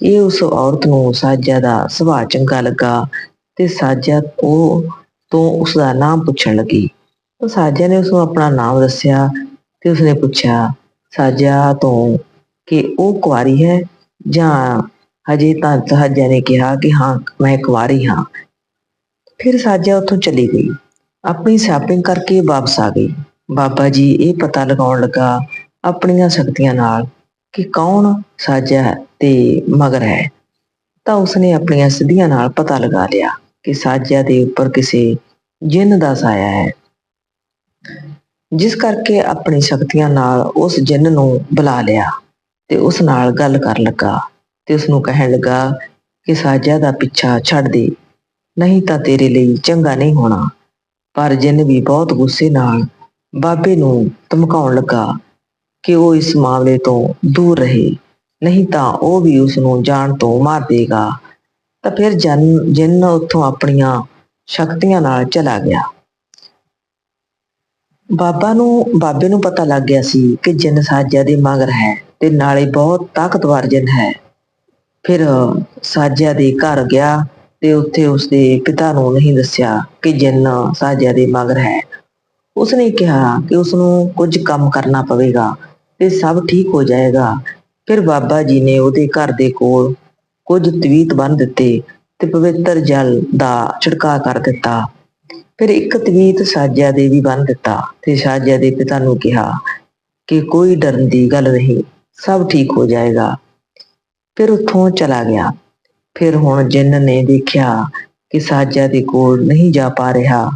ਇਹ ਉਸ ਔਰਤ ਨੂੰ ਸਾਜਿਆ ਦਾ ਸੁਭਾਅ ਚੰਗਾ ਲੱਗਾ ਤੇ ਸਾਜਿਆ ਉਹ ਤੋਂ ਉਸ ਦਾ ਨਾਮ ਪੁੱਛਣ ਲੱਗੀ। ਤਾਂ ਸਾਜਿਆ ਨੇ ਉਸ ਨੂੰ ਆਪਣਾ ਨਾਮ ਦੱਸਿਆ ਤੇ ਉਸਨੇ ਪੁੱਛਿਆ, ਸਾਜਿਆ ਤੋਂ ਕਿ ਉਹ ਕੁਆਰੀ ਹੈ ਜਾਂ ਹਜੇ ਤਾਂ ਸਾਜਿਆ ਨੇ ਕਿਹਾ ਕਿ ਹਾਂ, ਮੈਂ ਕੁਆਰੀ ਹਾਂ। ਫਿਰ ਸਾਜਾ ਉੱਥੋਂ ਚਲੀ ਗਈ। ਆਪਣੀ ਸ਼ਾਪਿੰਗ ਕਰਕੇ ਵਾਪਸ ਆ ਗਈ। ਬਾਬਾ ਜੀ ਇਹ ਪਤਾ ਲਗਾਉਣ ਲੱਗਾ ਆਪਣੀਆਂ ਸ਼ਕਤੀਆਂ ਨਾਲ ਕਿ ਕੌਣ ਸਾਜਾ ਤੇ ਮਗਰ ਹੈ। ਤਾਂ ਉਸਨੇ ਆਪਣੀਆਂ ਸਿੱਧੀਆਂ ਨਾਲ ਪਤਾ ਲਗਾ ਲਿਆ ਕਿ ਸਾਜਿਆ ਦੇ ਉੱਪਰ ਕਿਸੇ ਜਿੰਨ ਦਾ ਸਾਇਆ ਹੈ। ਜਿਸ ਕਰਕੇ ਆਪਣੀ ਸ਼ਕਤੀਆਂ ਨਾਲ ਉਸ ਜਿੰਨ ਨੂੰ ਬੁਲਾ ਲਿਆ। ਤੇ ਉਸ ਨਾਲ ਗੱਲ ਕਰਨ ਲੱਗਾ ਤੇ ਉਸ ਨੂੰ ਕਹਿਣ ਲੱਗਾ ਕਿ ਸਾਜਾ ਦਾ ਪਿੱਛਾ ਛੱਡ ਦੇ, ਨਹੀਂ ਤਾਂ ਤੇਰੇ ਲਈ ਚੰਗਾ ਨਹੀਂ ਹੋਣਾ। ਪਰ ਜਿੰਨ ਵੀ ਬਹੁਤ ਗੁੱਸੇ ਨਾਲ ਬਾਬੇ ਨੂੰ ਧਮਕਾਉਣ ਲੱਗਾ ਕਿ ਉਹ ਇਸ ਮਾਮਲੇ ਤੋਂ ਦੂਰ ਰਹੇ, ਨਹੀਂ ਤਾਂ ਉਹ ਵੀ ਉਸ ਨੂੰ ਜਾਣ ਤੋਂ ਮਾਰ ਦੇਗਾ। ਤਾਂ ਫਿਰ ਜਨ, ਜਿੰਨ ਉੱਥੋਂ ਆਪਣੀਆਂ ਸ਼ਕਤੀਆਂ ਨਾਲ ਚਲਾ ਗਿਆ। ਬਾਬਾ ਨੂੰ, ਬਾਬੇ ਨੂੰ ਪਤਾ ਲੱਗ ਗਿਆ ਸੀ ਕਿ ਜਿੰਨ ਸਾਜਾ ਦੇ ਮਗਰ ਹੈ। ਤੇ ਨਾਲੇ ਬਹੁਤ ਤਾਕਤਵਰ ਜਨ ਹੈ। ਫਿਰ ਸਾਜਿਆ ਦੇ ਘਰ ਗਿਆ ਤੇ ਉੱਥੇ ਉਸਦੇ ਪਿਤਾ ਨੂੰ ਨਹੀਂ ਦੱਸਿਆ ਕਿ ਜਿੰਨ ਸਾਜਿਆ ਦੇ ਮਗਰ ਹੈ। ਉਸਨੇ ਕਿਹਾ ਕਿ ਉਸ ਨੂੰ ਕੁਝ ਕੰਮ ਕਰਨਾ ਪਵੇਗਾ ਤੇ ਸਭ ਠੀਕ ਹੋ ਜਾਏਗਾ। ਫਿਰ ਬਾਬਾ ਜੀ ਨੇ ਉਹਦੇ ਘਰ ਦੇ ਕੋਲ ਕੁਝ ਤਵੀਤ ਬੰਨ ਦਿੱਤੇ ਤੇ ਪਵਿੱਤਰ ਜਲ ਦਾ ਛਿੜਕਾਅ ਕਰ ਦਿੱਤਾ। ਫਿਰ ਇੱਕ ਤਵੀਤ ਸਾਜਿਆ ਦੇ ਵੀ ਬੰਨ ਦਿੱਤਾ ਤੇ ਸਾਜਿਆ ਦੇ ਪਿਤਾ ਨੂੰ ਕਿਹਾ ਕਿ ਕੋਈ ਡਰਨ ਦੀ ਗੱਲ ਨਹੀਂ। ਸਭ ਠੀਕ ਹੋ ਜਾਏਗਾ। ਫਿਰ ਉੱਥੋਂ ਚਲਾ ਗਿਆ। ਫਿਰ ਹੁਣ ਜਿੰਨ ਨੇ ਦੇਖਿਆ ਕਿ ਸਾਜਾ ਦੇ ਕੋਲ ਨਹੀਂ ਜਾ ਪਾ ਰਿਹਾ,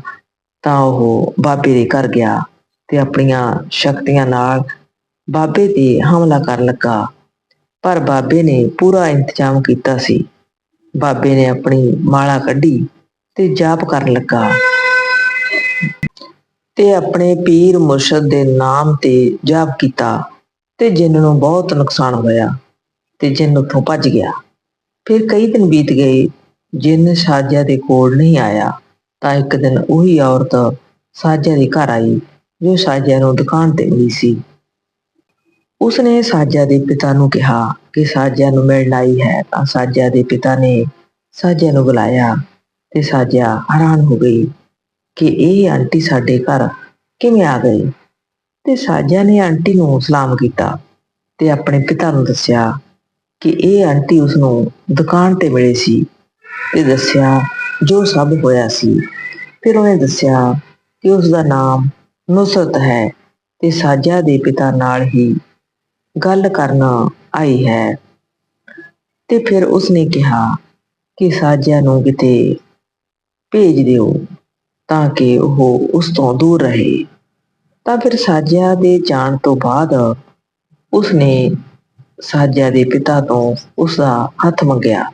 ਤਾਂ ਉਹ ਬਾਬੇ ਦੇ ਘਰ ਗਿਆ ਤੇ ਆਪਣੀਆਂ ਸ਼ਕਤੀਆਂ ਨਾਲ ਬਾਬੇ ਤੇ ਹਮਲਾ ਕਰਨ ਲੱਗਾ। ਪਰ ਬਾਬੇ ਨੇ ਪੂਰਾ ਇੰਤਜ਼ਾਮ ਕੀਤਾ ਸੀ। ਬਾਬੇ ਨੇ ਆਪਣੀ ਮਾਲਾ ਕੱਢੀ ਤੇ ਜਾਪ ਕਰਨ ਲੱਗਾ। ਤੇ ਆਪਣੇ ਪੀਰ ਮੁਰਸ਼ਦ ਦੇ ਨਾਮ ਤੇ ਜਾਪ ਕੀਤਾ। ਤੇ ਜਿੰਨ ਨੂੰ ਬਹੁਤ ਨੁਕਸਾਨ ਹੋਇਆ ਤੇ ਜਿੰਨ ਉੱਥੋਂ ਭੱਜ ਗਿਆ। ਫਿਰ ਕਈ ਦਿਨ ਬੀਤ ਗਏ, ਜਿੰਨ ਸਾਜਿਆ ਦੇ ਕੋਲ ਨਹੀਂ ਆਇਆ, ਤਾਂ ਇੱਕ ਦਿਨ ਉਹੀ ਔਰਤ ਸਾਜਿਆ ਦੇ ਘਰ ਆਈ, ਜੋ ਸਾਜਿਆ ਨੂੰ ਦੁਕਾਨ ਤੇ ਮਿਲੀ ਸੀ। ਉਸਨੇ ਸਾਜਿਆ ਦੇ ਪਿਤਾ ਨੂੰ ਕਿਹਾ ਕਿ ਸਾਜਿਆ ਨੂੰ ਮਿਲਣ ਆਈ ਹੈ, ਤਾਂ ਸਾਜਿਆ ਦੇ ਪਿਤਾ ਨੇ ਸਾਜਿਆ ਨੂੰ ਬੁਲਾਇਆ ਤੇ ਸਾਜਿਆ ਹੈਰਾਨ ਹੋ ਗਈ ਕਿ ਇਹ ਆਂਟੀ ਸਾਡੇ ਘਰ ਕਿਵੇਂ ਆ ਗਈ ਤੇ ਸਾਜਿਆ ਨੇ ਆਂਟੀ ਨੂੰ ਸਲਾਮ ਕੀਤਾ ਤੇ ਆਪਣੇ ਪਿਤਾ ਨੂੰ ਦੱਸਿਆ ਕਿ ਇਹ ਆਂਟੀ ਉਸ ਨੂੰ ਦੁਕਾਨ ਤੇ ਮਿਲੇ ਸੀ ਤੇ ਦੱਸਿਆ ਜੋ ਸਭ ਹੋਇਆ ਸੀ। ਫਿਰ ਉਹਨੇ ਦੱਸਿਆ ਕਿ ਉਸ ਦਾ ਨਾਮ ਨੁਸਰਤ ਹੈ ਤੇ ਸਾਜਿਆ ਦੇ ਪਿਤਾ ਨਾਲ ਹੀ ਗੱਲ ਕਰਨਾ ਆਈ ਹੈ। ਤੇ ਫਿਰ ਉਸਨੇ ਕਿਹਾ ਕਿ ਸਾਜਿਆ ਨੂੰ ਕਿਤੇ ਭੇਜ ਦਿਓ ਤਾਂ ਕਿ ਉਹ ਉਸ ਤੋਂ ਦੂਰ ਰਹੇ। ਤਾਂ ਫਿਰ ਸਾਜਿਆ ਦੇ ਜਾਣ ਤੋਂ ਬਾਅਦ ਉਸਨੇ ਸਾਜਿਆ ਦੇ ਪਿਤਾ ਤੋਂ ਉਸਦਾ ਹੱਥ ਮੰਗਿਆ।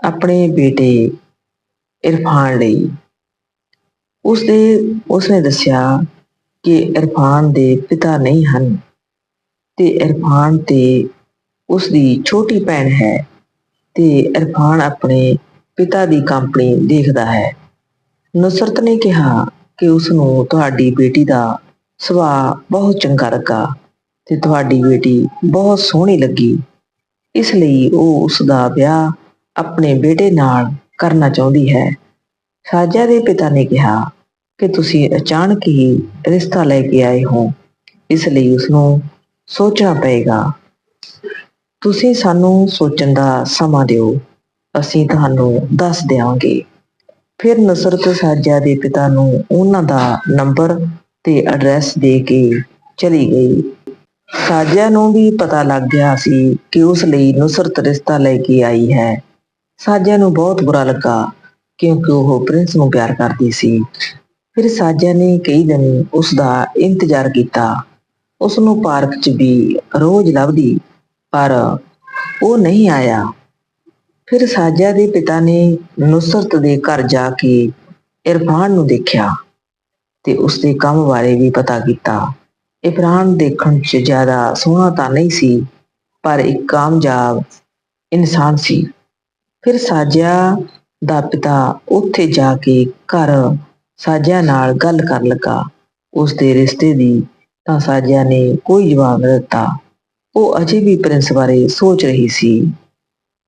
ਆਪਣੇ ਬੇਟੇ ਇਰਫਾਨ ਲਈ। ਉਸਦੇ, ਉਸਨੇ ਦੱਸਿਆ ਕਿ ਇਰਫਾਨ ਦੇ ਪਿਤਾ ਨਹੀਂ ਹਨ ਤੇ ਇਰਫਾਨ ਤੇ ਉਸ ਦੀ ਛੋਟੀ ਭੈਣ ਹੈ ਤੇ ਇਰਫਾਨ ਆਪਣੇ ਪਿਤਾ ਦੀ ਕੰਪਨੀ ਦੇਖਦਾ ਹੈ। ਨਸਰਤ ਨੇ ਕਿਹਾ ਕਿ ਉਸ ਨੂੰ ਤੁਹਾਡੀ ਬੇਟੀ ਦਾ ਸੁਭਾਅ ਬਹੁਤ ਚੰਗਾ ਲੱਗਾ ਤੇ ਤੁਹਾਡੀ ਬੇਟੀ ਬਹੁਤ ਸੋਹਣੀ ਲੱਗੀ। ਇਸ ਲਈ ਉਹ ਉਸ ਦਾ ਵਿਆਹ ਆਪਣੇ ਬੇਟੇ ਨਾਲ ਕਰਨਾ ਚਾਹੁੰਦੀ ਹੈ। ਸਾਜਾ ਦੇ ਪਿਤਾ ਨੇ ਕਿਹਾ ਕਿ ਤੁਸੀਂ ਅਚਾਨਕ ਹੀ ਰਿਸ਼ਤਾ ਲੈ ਕੇ ਆਏ ਹੋ। ਇਸ ਲਈ ਉਸ ਨੂੰ ਸੋਚਣਾ ਪਏਗਾ। ਤੁਸੀਂ ਸਾਨੂੰ ਸੋਚਣ ਦਾ ਸਮਾਂ ਦਿਓ। ਅਸੀਂ ਤੁਹਾਨੂੰ ਦੱਸ ਦਿਆਂਗੇ। ਫਿਰ ਨਸਰਤ ਸਾਜਾ ਦੇ ਪਿਤਾ ਨੂੰ ਉਹਨਾਂ ਦਾ ਨੰਬਰ ਤੇ ਐਡਰੈਸ ਦੇ ਕੇ ਚਲੀ ਗਈ। ਸਾਜਾ ਨੂੰ ਵੀ ਪਤਾ ਲੱਗ ਗਿਆ ਸੀ ਕਿ ਉਸ ਲਈ ਨੁਸਰਤ ਰਿਸ਼ਤਾ ਲੈ ਕੇ ਆਈ ਹੈ। ਸਾਜਾ ਨੂੰ ਬਹੁਤ ਬੁਰਾ ਲੱਗਾ ਕਿਉਂਕਿ ਉਹ ਪ੍ਰਿੰਸ ਨੂੰ ਪਿਆਰ ਕਰਦੀ ਸੀ। ਫਿਰ ਸਾਜਾ ਨੇ ਕਈ ਦਿਨ ਉਸ ਦਾ ਇੰਤਜ਼ਾਰ ਕੀਤਾ। ਉਸ ਨੂੰ ਪਾਰਕ 'ਚ ਵੀ ਰੋਜ਼ ਲੱਭਦੀ, ਪਰ ਉਹ ਨਹੀਂ ਆਇਆ। ਫਿਰ ਸਾਜਾ ਦੇ ਪਿਤਾ ਨੇ ਨੁਸਰਤ ਦੇ ਘਰ ਜਾ ਕੇ ਇਰਫਾਨ ਨੂੰ ਦੇਖਿਆ ਤੇ ਉਸ ਦੇ ਕੰਮ ਬਾਰੇ ਵੀ ਪਤਾ ਕੀਤਾ। ਇਰਫਾਨ ਦੇਖਣ 'ਚ ਜ਼ਿਆਦਾ ਸੋਹਣਾ ਤਾਂ ਨਹੀਂ ਸੀ, ਪਰ ਇੱਕ ਕਾਮਯਾਬ ਇਨਸਾਨ ਸੀ। ਫਿਰ ਸਾਜਿਆ ਦਾ ਪਿਤਾ ਉੱਥੇ ਜਾ ਕੇ ਘਰ ਸਾਜਿਆ ਨਾਲ ਗੱਲ ਕਰਨ ਲੱਗਾ। ਉਸ ਦੇ ਰਿਸ਼ਤੇ ਦੀ ਤਾਂ ਸਾਜਿਆ ਨੇ ਕੋਈ ਜਵਾਬ ਨਾ ਦਿੱਤਾ। ਉਹ ਅਜੇ ਵੀ ਪ੍ਰਿੰਸ ਬਾਰੇ ਸੋਚ ਰਹੀ ਸੀ।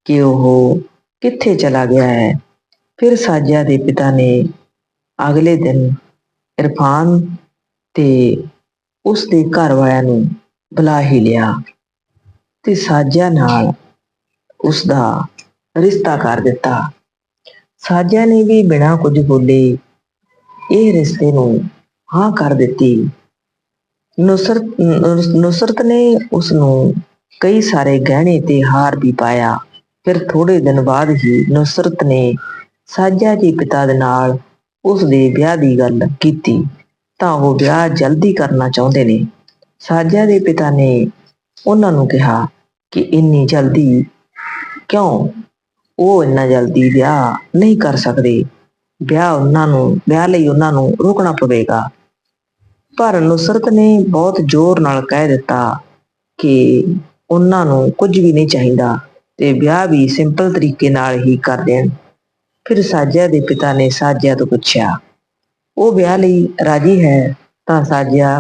ਕਿ ਉਹ ਕਿੱਥੇ ਚਲਾ ਗਿਆ ਹੈ? ਫਿਰ ਸਾਜਿਆ ਦੇ ਪਿਤਾ ਨੇ ਅਗਲੇ ਦਿਨ ਇਰਫਾਨ ਤੇ ਉਸ ਦੇ ਘਰ ਵਾਲਿਆਂ ਨੂੰ ਬੁਲਾ ਹੀ ਲਿਆ ਤੇ ਸਾਜਿਆ ਨਾਲ ਉਸ ਦਾ ਰਿਸ਼ਤਾ ਕਰ ਦਿੱਤਾ। ਸਾਜਿਆ ਨੇ ਵੀ ਬਿਨਾਂ ਕੁਝ ਬੋਲੇ ਇਹ ਰਿਸ਼ਤੇ ਨੂੰ ਹਾਂ ਕਰ ਦਿੱਤੀ। ਨੁਸਰਤ ਨੁਸਰਤ ਨੇ ਉਸ ਨੂੰ ਕਈ ਸਾਰੇ ਗਹਿਣੇ ਤੇ ਹਾਰ ਵੀ ਪਾਇਆ। ਫਿਰ ਥੋੜੇ ਦਿਨ ਬਾਅਦ ਹੀ ਨੁਸਰਤ ਨੇ ਸਾਜਾ ਦੇ ਪਿਤਾ ਦੇ ਨਾਲ ਉਸ ਦੇ ਵਿਆਹ ਦੀ ਗੱਲ ਕੀਤੀ। ਤਾਂ ਉਹ ਵਿਆਹ ਜਲਦੀ ਕਰਨਾ ਚਾਹੁੰਦੇ ਨੇ। ਸਾਜਾ ਦੇ ਪਿਤਾ ਨੇ ਉਹਨਾਂ ਨੂੰ ਕਿਹਾ ਕਿ ਇੰਨੀ ਜਲਦੀ ਕਿਉਂ? ਉਹ ਇੰਨਾ ਜਲਦੀ ਵਿਆਹ ਨਹੀਂ ਕਰ ਸਕਦੇ। ਵਿਆਹ ਉਹਨਾਂ ਨੂੰ, ਵਿਆਹ ਲਈ ਉਹਨਾਂ ਨੂੰ ਰੋਕਣਾ ਪਵੇਗਾ। ਪਰ ਨੁਸਰਤ ਨੇ ਬਹੁਤ ਜ਼ੋਰ ਨਾਲ ਕਹਿ ਦਿੱਤਾ ਕਿ ਉਹਨਾਂ ਨੂੰ ਕੁਝ ਵੀ ਨਹੀਂ ਚਾਹੀਦਾ। ਤੇ ਵਿਆਹ ਵੀ ਸਿੰਪਲ ਤਰੀਕੇ ਨਾਲ ਹੀ ਕਰ ਦੇਣ ਫਿਰ ਸਾਜਿਆ ਦੇ ਪਿਤਾ ਨੇ ਸਾਜਿਆ ਤੋਂ ਪੁੱਛਿਆ, ਉਹ ਵਿਆਹ ਲਈ ਰਾਜੀ ਹੈ? ਤਾਂ ਸਾਜਿਆ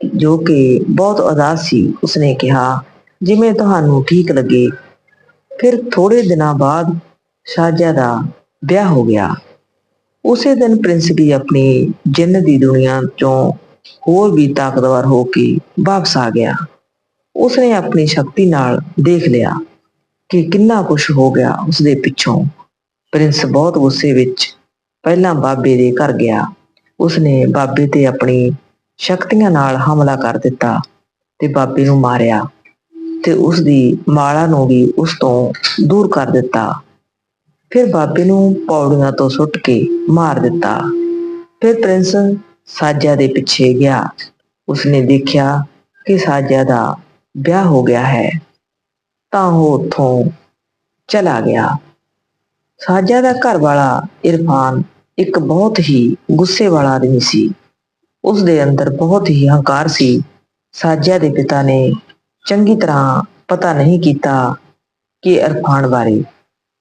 ਜੋ ਕਿ ਬਹੁਤ ਉਦਾਸ ਸੀ, ਉਸਨੇ ਕਿਹਾ, ਜਿਵੇਂ ਤੁਹਾਨੂੰ ਠੀਕ ਲੱਗੇ। ਫਿਰ ਥੋੜੇ ਦਿਨਾਂ ਬਾਅਦ ਸਾਜਿਆ ਦਾ ਵਿਆਹ ਹੋ ਗਿਆ। ਉਸੇ ਦਿਨ ਪ੍ਰਿੰਸ ਵੀ ਆਪਣੀ ਜਿੰਨ ਦੀ ਦੁਨੀਆ ਚੋਂ ਹੋਰ ਵੀ ਤਾਕਤਵਰ ਹੋ ਕੇ ਵਾਪਸ ਆ ਗਿਆ। ਉਸਨੇ ਆਪਣੀ ਸ਼ਕਤੀ ਨਾਲ ਦੇਖ ਲਿਆ। ਕਿ ਕਿੰਨਾ ਕੁਝ ਹੋ ਗਿਆ ਉਸਦੇ ਪਿੱਛੋਂ। ਪ੍ਰਿੰਸ ਬਹੁਤ ਗੁੱਸੇ ਵਿੱਚ ਪਹਿਲਾਂ ਬਾਬੇ ਦੇ ਘਰ ਗਿਆ। ਉਸਨੇ ਬਾਬੇ ਤੇ ਆਪਣੀ ਸ਼ਕਤੀਆਂ ਨਾਲ ਹਮਲਾ ਕਰ ਦਿੱਤਾ ਤੇ ਬਾਬੇ ਨੂੰ ਮਾਰਿਆ ਤੇ ਉਸ ਦੀ ਮਾਲਾ ਨੂੰ ਵੀ ਉਸ ਤੋਂ ਦੂਰ ਕਰ ਦਿੱਤਾ। ਫਿਰ ਬਾਬੇ ਨੂੰ ਪੌੜੀਆਂ ਤੋਂ ਸੁੱਟ ਕੇ ਮਾਰ ਦਿੱਤਾ। ਫਿਰ ਪ੍ਰਿੰਸ ਸਾਜਾ ਦੇ ਪਿੱਛੇ ਗਿਆ। ਉਸਨੇ ਦੇਖਿਆ ਕਿ ਸਾਜਾ ਦਾ ਵਿਆਹ ਹੋ ਗਿਆ ਹੈ। ਤਾਂ ਉਹ ਉੱਥੋਂ ਚਲਾ ਗਿਆ। ਸਾਜਾ ਦਾ ਘਰ ਵਾਲਾ ਇਰਫਾਨ ਇੱਕ ਬਹੁਤ ਹੀ ਗੁੱਸੇ ਵਾਲਾ ਆਦਮੀ ਸੀ। ਉਸ ਦੇ ਅੰਦਰ ਬਹੁਤ ਹੀ ਹੰਕਾਰ ਸੀ। ਸਾਜਾ ਦੇ ਪਿਤਾ ਨੇ ਚੰਗੀ ਤਰ੍ਹਾਂ ਪਤਾ ਨਹੀਂ ਕੀਤਾ ਕਿ ਇਰਫਾਨ ਬਾਰੇ।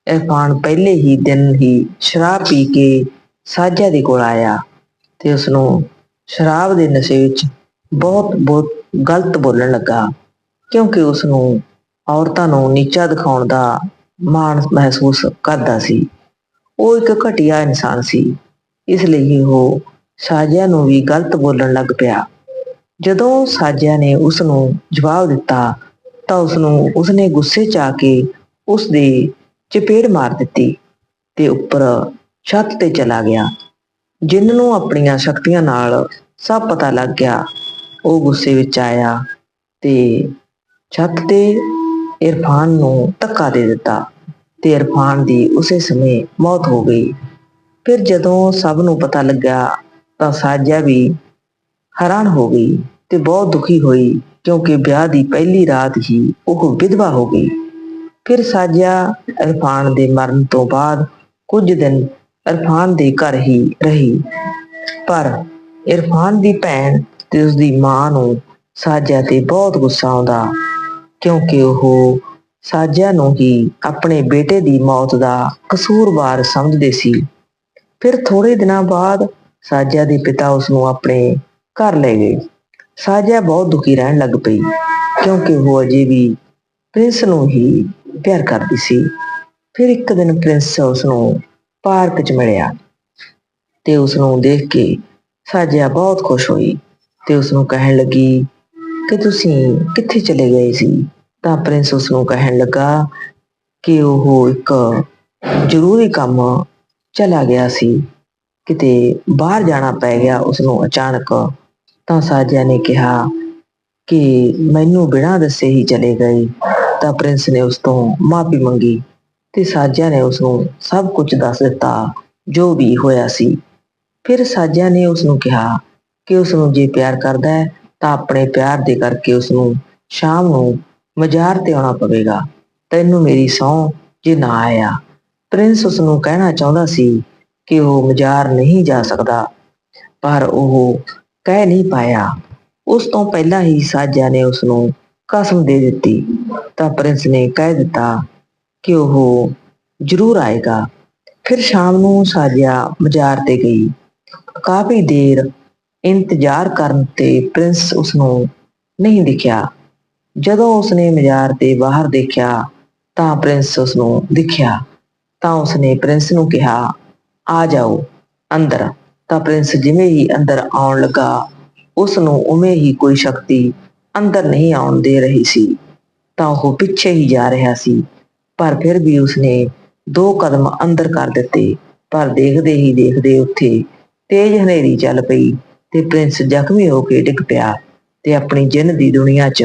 ਇਰਫਾਨ ਪਹਿਲੇ ਹੀ ਦਿਨ ਹੀ ਸ਼ਰਾਬ ਪੀ ਕੇ ਸਾਜਾ ਦੇ ਕੋਲ ਆਇਆ ਤੇ ਉਸ ਨੂੰ ਸ਼ਰਾਬ ਦੇ ਨਸ਼ੇ ਵਿੱਚ ਬਹੁਤ ਬਹੁਤ ਗਲਤ ਬੋਲਣ ਲੱਗਾ। ਕਿਉਂਕਿ ਉਸ ਨੂੰ ਔਰਤਾਂ ਨੂੰ ਨੀਚਾ ਦਿਖਾਉਣ ਦਾ ਮਾਣ ਮਹਿਸੂਸ ਕਰਦਾ ਸੀ। ਉਹ ਇੱਕ ਘਟੀਆ ਇਨਸਾਨ ਸੀ। ਇਸ ਲਈ ਉਹ ਸਾਜਿਆ ਨੂੰ ਵੀ ਗਲਤ ਬੋਲਣ ਲੱਗ ਪਿਆ। ਜਦੋਂ ਸਾਜਿਆ ਨੇ ਉਸ ਨੂੰ ਜਵਾਬ ਦਿੱਤਾ, ਤਾਂ ਉਸ ਨੂੰ ਉਸਨੇ ਗੁੱਸੇ 'ਚ ਆ ਕੇ ਉਸ ਦੇ ਚਪੇੜ ਮਾਰ ਦਿੱਤੀ ਤੇ ਉੱਪਰ ਛੱਤ ਤੇ ਚਲਾ ਗਿਆ। ਜਿੰਨ ਨੂੰ ਆਪਣੀਆਂ ਸ਼ਕਤੀਆਂ ਨਾਲ ਸਭ ਪਤਾ ਲੱਗ ਗਿਆ, ਉਹ ਗੁੱਸੇ ਵਿੱਚ ਆਇਆ ਤੇ ਛੱਤ ਤੇ ਇਰਫਾਨ ਨੂੰ ਧੱਕਾ ਦੇ ਦਿੱਤਾ ਤੇ ਇਰਫਾਨ ਦੀ ਉਸੇ ਸਮੇਂ ਮੌਤ ਹੋ ਗਈ। ਫਿਰ ਜਦੋਂ ਸਭ ਨੂੰ ਪਤਾ ਲੱਗਾ ਤਾਂ ਸਾਜਿਆ ਵੀ ਹੈਰਾਨ ਹੋ ਗਈ ਤੇ ਬਹੁਤ ਦੁਖੀ ਹੋਈ ਕਿਉਂਕਿ ਵਿਆਹ ਦੀ ਪਹਿਲੀ ਰਾਤ ਹੀ ਉਹ ਵਿਧਵਾ ਹੋ ਗਈ। ਫਿਰ ਸਾਜਿਆ ਇਰਫਾਨ ਦੇ ਮਰਨ ਤੋਂ ਬਾਅਦ ਕੁਝ ਦਿਨ ਇਰਫਾਨ ਦੇ ਘਰ ਹੀ ਰਹੀ। ਪਰ ਇਰਫਾਨ ਦੀ ਭੈਣ ਤੇ ਉਸ ਦੀ ਮਾਂ ਨੂੰ ਸਾਜਿਆ ਤੇ ਬਹੁਤ ਗੁੱਸਾ ਆਉਂਦਾ ਕਿਉਂਕਿ ਉਹ ਸਾਜਿਆ ਨੂੰ ਹੀ ਆਪਣੇ ਬੇਟੇ ਦੀ ਮੌਤ ਦਾ ਕਸੂਰਵਾਰ ਸਮਝਦੇ ਸੀ। ਫਿਰ ਥੋੜੇ ਦਿਨਾਂ ਬਾਅਦ ਸਾਜਿਆ ਦੇ ਪਿਤਾ ਉਸ ਨੂੰ ਆਪਣੇ ਘਰ ਲੈ ਗਏ। ਸਾਜਿਆ ਬਹੁਤ ਦੁਖੀ ਰਹਿਣ ਲੱਗ ਪਈ, ਕਿਉਂਕਿ ਉਹ ਅਜੇ ਵੀ ਪ੍ਰਿੰਸ ਨੂੰ ਹੀ ਪਿਆਰ ਕਰਦੀ ਸੀ। ਫਿਰ ਇੱਕ ਦਿਨ ਪ੍ਰਿੰਸ ਉਸ ਨੂੰ ਪਾਰਕ 'ਚ ਮਿਲਿਆ ਤੇ ਉਸ ਨੂੰ ਦੇਖ ਕੇ ਸਾਜਿਆ ਬਹੁਤ ਖੁਸ਼ ਹੋਈ ਤੇ ਉਸ ਨੂੰ ਕਹਿਣ ਲੱਗੀ ਕਿ ਤੁਸੀਂ ਕਿੱਥੇ ਚਲੇ ਗਏ ਸੀ? ਤਾਂ ਪ੍ਰਿੰਸ ਉਸ ਨੂੰ ਕਹਿਣ ਲੱਗਾ ਕਿ ਉਹ ਇੱਕ ਜ਼ਰੂਰੀ ਕੰਮ ਚਲਾ ਗਿਆ ਸੀ। ਕਿਤੇ ਬਾਹਰ ਜਾਣਾ ਪੈ ਗਿਆ ਉਸ ਨੂੰ ਅਚਾਨਕ, ਤਾਂ ਸਾਜਿਆ ਨੇ ਕਿਹਾ ਕਿ ਮੈਨੂੰ ਬਿਨਾਂ ਦੱਸੇ ਹੀ ਚਲੇ ਗਏ। ਤਾਂ ਪ੍ਰਿੰਸ ਨੇ ਉਸ ਤੋਂ ਮਾਫੀ ਮੰਗੀ ਤੇ ਸਾਜਿਆ ਨੇ ਉਸ ਨੂੰ ਸਭ ਕੁਝ ਦੱਸ ਦਿੱਤਾ, ਜੋ ਵੀ ਹੋਇਆ ਸੀ। ਫਿਰ ਸਾਜਿਆ ਨੇ ਉਸ ਨੂੰ ਕਿਹਾ ਕਿ ਉਸ ਨੂੰ ਜੇ ਪਿਆਰ ਕਰਦਾ ਹੈ ਤਾਂ ਆਪਣੇ ਪਿਆਰ ਦੇ ਕਰਕੇ ਉਸ ਨੂੰ ਸ਼ਾਮ ਨੂੰ ਮਜ਼ਾਰ ਤੇ ਆਉਣਾ ਪਵੇਗਾ। ਤੈਨੂੰ ਮੇਰੀ ਸਹੁੰ ਜੇ ਨਾ ਆਇਆ। ਪ੍ਰਿੰਸ ਉਸ ਨੂੰ ਕਹਿਣਾ ਚਾਹੁੰਦਾ ਸੀ ਕਿ ਉਹ ਮਜ਼ਾਰ ਨਹੀਂ ਜਾ ਸਕਦਾ, ਪਰ ਉਹ ਕਹਿ ਨਹੀਂ ਪਾਇਆ। ਉਸ ਤੋਂ ਪਹਿਲਾਂ ਹੀ ਸਾਜਿਆ ਨੇ ਉਸ ਨੂੰ ਕਸਮ ਦੇ ਦਿੱਤੀ। ਤਾਂ ਪ੍ਰਿੰਸ ਨੇ ਕਹਿ ਦਿੱਤਾ ਕਿ ਉਹ ਜ਼ਰੂਰ ਆਏਗਾ। ਫਿਰ ਸ਼ਾਮ ਨੂੰ ਸਾਜਿਆ ਮਜ਼ਾਰ ਤੇ ਗਈ। ਕਾਫੀ ਦੇਰ ਇੰਤਜ਼ਾਰ ਕਰਨ ਤੇ ਪ੍ਰਿੰਸ ਉਸ ਨੂੰ ਨਹੀਂ ਦਿਖਿਆ। ਜਦੋਂ ਉਸਨੇ ਮਜ਼ਾਰ ਦੇ ਬਾਹਰ ਦੇਖਿਆ, ਤਾਂ ਪ੍ਰਿੰਸ ਉਸ ਨੂੰ ਦਿਖਿਆ। ਤਾਂ ਉਸਨੇ ਪ੍ਰਿੰਸ ਨੂੰ ਕਿਹਾ, ਆ ਜਾਓ, ਅੰਦਰ। ਤਾਂ ਪ੍ਰਿੰਸ ਜਿਵੇਂ ਹੀ ਅੰਦਰ ਆਉਣ ਲੱਗਾ ਉਸ ਨੂੰ ਉਵੇਂ ਹੀ ਕੋਈ ਸ਼ਕਤੀ ਅੰਦਰ ਨਹੀਂ ਆਉਣ ਦੇ ਰਹੀ ਸੀ। ਤਾਂ ਉਹ ਪਿੱਛੇ ਹੀ ਜਾ ਰਿਹਾ ਸੀ, ਪਰ ਫਿਰ ਵੀ ਉਸਨੇ ਦੋ ਕਦਮ ਅੰਦਰ ਕਰ ਦਿੱਤੇ। ਪਰ ਦੇਖਦੇ ਹੀ ਦੇਖਦੇ ਉੱਥੇ ਤੇਜ਼ ਹਨੇਰੀ ਚੱਲ ਪਈ। ਤੇ ਪ੍ਰਿੰਸ ਜ਼ਖਮੀ ਹੋ ਕੇ ਡਿੱਗ ਪਿਆ ਤੇ ਆਪਣੀ ਜਿੰਨ ਦੀ ਦੁਨੀਆ 'ਚ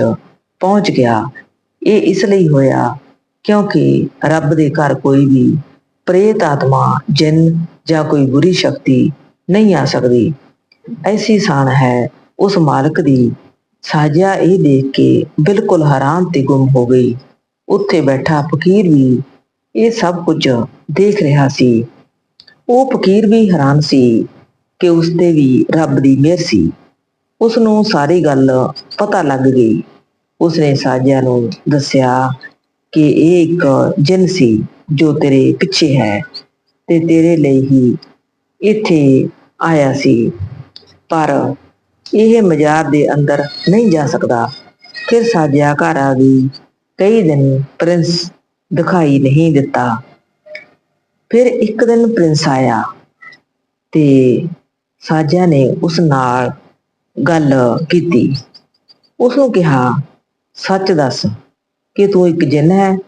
ਪਹੁੰਚ ਗਿਆ। ਇਹ ਇਸ ਲਈ ਹੋਇਆ ਕਿਉਂਕਿ ਰੱਬ ਦੇ ਘਰ ਕੋਈ ਵੀ ਪ੍ਰੇਤ ਆਤਮਾ, ਜਿੰਨ ਜਾਂ ਕੋਈ ਬੁਰੀ ਸ਼ਕਤੀ ਨਹੀਂ ਆ ਸਕਦੀ। ਐਸੀ ਸ਼ਾਨ ਹੈ ਉਸ ਮਾਲਕ ਦੀ। ਸਾਜਿਆ ਇਹ ਦੇਖ ਕੇ ਬਿਲਕੁਲ ਹੈਰਾਨ ਤੇ ਗੁੰਮ ਹੋ ਗਈ। ਉੱਥੇ ਬੈਠਾ ਫਕੀਰ ਵੀ ਇਹ ਸਭ ਕੁਝ ਦੇਖ ਰਿਹਾ ਸੀ। ਉਹ ਫਕੀਰ ਵੀ ਹੈਰਾਨ ਸੀ ਕਿ ਉਸ ਤੇ ਵੀ ਰੱਬ ਦੀ ਮਿਹਰ ਸੀ। ਉਸ ਨੂੰ ਸਾਰੀ ਗੱਲ ਪਤਾ ਲੱਗ ਗਈ। ਉਸਨੇ ਸਾਜਿਆ ਨੂੰ ਦੱਸਿਆ ਕਿ ਇਹ ਇੱਕ ਜਿੰਨ ਸੀ ਜੋ ਤੇਰੇ ਪਿੱਛੇ ਹੈ ਤੇ ਤੇਰੇ ਲਈ ਹੀ ਇੱਥੇ ਆਇਆ ਸੀ। ਪਰ ਇਹ ਮਜ਼ਾਰ ਦੇ ਅੰਦਰ ਨਹੀਂ ਜਾ ਸਕਦਾ। ਫਿਰ ਸਾਜਿਆ ਘਰ ਆ ਗਈ। ਕਈ ਦਿਨ ਪ੍ਰਿੰਸ ਦਿਖਾਈ ਨਹੀਂ ਦਿੱਤਾ। ਫਿਰ ਇੱਕ ਦਿਨ ਪ੍ਰਿੰਸ ਆਇਆ ਤੇ ਸਾਜਿਆ ਨੇ ਉਸ ਨਾਲ ਗੱਲ ਕੀਤੀ। ਉਸ ਨੂੰ ਕਿਹਾ, ਸੱਚ ਦੱਸ, ਕਿ ਤੂੰ ਇੱਕ ਜਿੰਨ ਹੈ?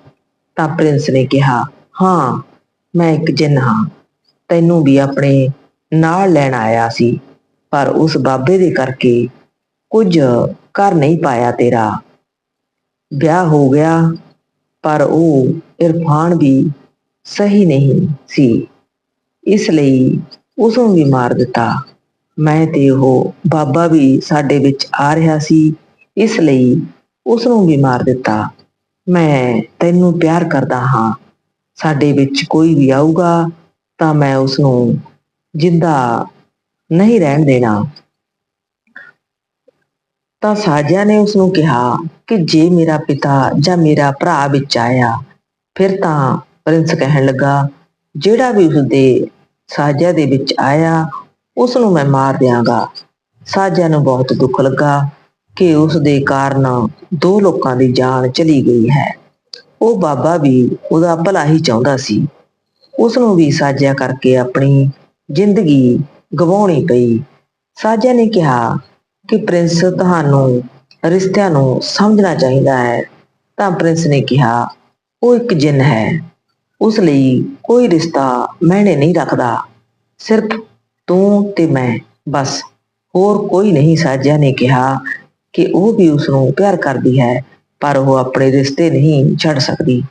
ਤਾਂ ਪ੍ਰਿੰਸ ਨੇ ਕਿਹਾ, ਹਾਂ, ਮੈਂ ਇੱਕ ਜਿੰਨ ਹਾਂ। ਤੈਨੂੰ ਵੀ ਆਪਣੇ ਨਾਲ ਲੈਣ ਆਇਆ ਸੀ, ਪਰ ਉਸ ਬਾਬੇ ਦੇ ਕਰਕੇ ਕੁਝ ਕਰ ਨਹੀਂ ਪਾਇਆ ਤੇਰਾ। ਵਿਆਹ ਹੋ ਗਿਆ, ਪਰ ਉਹ ਇਰਫਾਨ ਵੀ ਸਹੀ ਨਹੀਂ ਸੀ। ਇਸ ਲਈ ਉਸ ਨੂੰ ਵੀ ਮਾਰ ਦਿੱਤਾ। ਮੈਂ ਤੇ ਉਹ ਬਾਬਾ ਵੀ ਸਾਡੇ ਵਿੱਚ ਆ ਰਿਹਾ ਸੀ, ਇਸ ਲਈ ਉਸ ਨੂੰ ਵੀ ਮਾਰ ਦਿੱਤਾ। ਮੈਂ ਤੈਨੂੰ ਪਿਆਰ ਕਰਦਾ ਹਾਂ। ਸਾਡੇ ਵਿੱਚ ਕੋਈ ਵੀ ਆਊਗਾ ਤਾਂ ਮੈਂ ਉਸ ਨੂੰ ਜਿੰਦਾ ਨਹੀਂ ਰਹਿਣ ਦੇਣਾ। ਤਾਂ ਸਾਜਿਆ ਨੇ ਉਸ ਨੂੰ ਕਿਹਾ ਕਿ ਜੇ ਮੇਰਾ ਪਿਤਾ ਜਾਂ ਮੇਰਾ ਭਰਾ ਵਿੱਚ ਆਇਆ, ਫਿਰ ਤਾਂ ਪ੍ਰਿੰਸ ਕਹਿਣ ਲੱਗਾ, ਜਿਹੜਾ ਵੀ ਉਸਦੇ ਸਾਜਿਆ ਦੇ ਵਿੱਚ ਆਇਆ ਉਸ ਨੂੰ ਮੈਂ ਮਾਰ ਦਿਆਂਗਾ। ਸਾਜਿਆ ਨੂੰ ਬਹੁਤ ਦੁੱਖ ਲੱਗਾ ਕਿ ਉਸ ਦੇ ਕਾਰਨ ਦੋ ਲੋਕਾਂ ਦੀ ਜਾਨ ਚਲੀ ਗਈ ਹੈ। ਉਹ ਬਾਬਾ ਵੀ ਉਹਦਾ ਭਲਾ ਹੀ ਚਾਹੁੰਦਾ ਸੀ। ਉਸ ਨੂੰ ਵੀ ਸਾਜਿਆ ਕਰਕੇ ਆਪਣੀ ਜ਼ਿੰਦਗੀ ਗਵਾਉਣੀ ਪਈ। ਸਾਜਿਆ ਨੇ ਕਿਹਾ ਕਿ ਪ੍ਰਿੰਸ ਤੁਹਾਨੂੰ ਰਿਸ਼ਤਿਆਂ ਨੂੰ ਸਮਝਣਾ ਚਾਹੀਦਾ ਹੈ। ਤਾਂ ਪ੍ਰਿੰਸ ਨੇ ਕਿਹਾ, ਉਹ ਇੱਕ ਜਿੰਨ ਹੈ। ਉਸ ਲਈ ਕੋਈ ਰਿਸ਼ਤਾ ਮੈਨੇ ਨਹੀਂ ਰੱਖਦਾ। ਸਿਰਫ ਤੂੰ ਤੇ ਮੈਂ, ਬਸ। ਹੋਰ ਕੋਈ ਨਹੀਂ, ਸਾਜਿਆ ਨੇ ਕਿਹਾ ਕਿ ਉਹ ਵੀ ਉਸ ਨੂੰ ਪਿਆਰ ਕਰਦੀ ਹੈ, ਪਰ ਉਹ ਆਪਣੇ ਰਿਸ਼ਤੇ ਨਹੀਂ ਛੱਡ ਸਕਦੀ।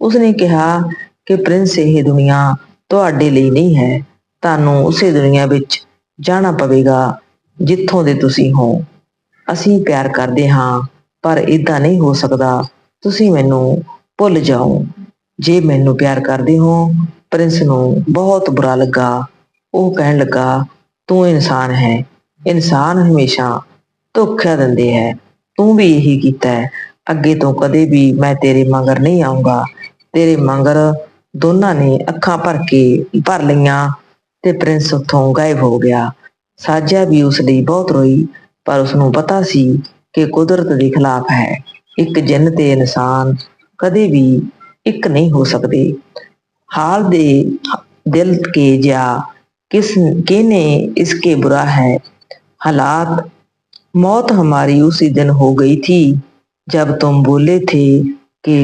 ਉਸਨੇ ਕਿਹਾ ਕਿ ਪ੍ਰਿੰਸ, ਇਹ ਦੁਨੀਆ ਤੁਹਾਡੇ ਲਈ ਨਹੀਂ ਹੈ। ਤੁਹਾਨੂੰ ਉਸੇ ਦੁਨੀਆ ਵਿੱਚ ਜਾਣਾ ਪਵੇਗਾ, ਜਿੱਥੋਂ ਦੇ ਤੁਸੀਂ ਹੋ। ਅਸੀਂ ਪਿਆਰ ਕਰਦੇ ਹਾਂ, ਪਰ ਇਦਾਂ ਨਹੀਂ ਹੋ ਸਕਦਾ। ਤੁਸੀਂ ਮੈਨੂੰ ਭੁੱਲ ਜਾਓ। ਜੇ ਮੈਨੂੰ ਪਿਆਰ ਕਰਦੇ ਹੋ, ਪ੍ਰਿੰਸ ਨੂੰ ਬਹੁਤ ਬੁਰਾ ਲੱਗਾ। ਉਹ ਕਹਿਣ ਲੱਗਾ, ਤੂੰ ਇਨਸਾਨ ਹੈ। ਇਨਸਾਨ ਹਮੇਸ਼ਾ ਧੋਖਾ ਦਿੰਦੇ ਹੈ। ਤੂੰ ਵੀ ਇਹੀ ਕੀਤਾ ਹੈ। ਅੱਗੇ ਤੋਂ ਕਦੇ ਵੀ ਮੈਂ ਤੇਰੇ ਮਗਰ ਨਹੀਂ ਆਉਂਗਾ ਤੇਰੇ ਮੰਗਰ ਦੋਨਾਂ ਨੇ ਅੱਖਾਂ ਭਰ ਕੇ ਭਰ ਲਈਆਂ ਤੇ ਪ੍ਰਿੰਸ ਉੱਥੋਂ ਗਾਇਬ ਹੋ ਗਿਆ। ਸਾਜਾ ਵੀ ਉਸ ਲਈ ਬਹੁਤ ਰੋਈ, ਪਰ ਉਸ ਨੂੰ ਪਤਾ ਸੀ ਕਿ ਕੁਦਰਤ ਦੇ ਖਿਲਾਫ ਹੈ। ਇੱਕ ਜਿੰਨ ਤੇ ਇਨਸਾਨ ਕਦੇ ਵੀ ਇੱਕ ਨਹੀਂ ਹੋ ਸਕਦੇ हाल दे दिल के जा किस किने इसके बुरा है हालात मौत हमारी उसी दिन हो गई थी जब तुम बोले थे कि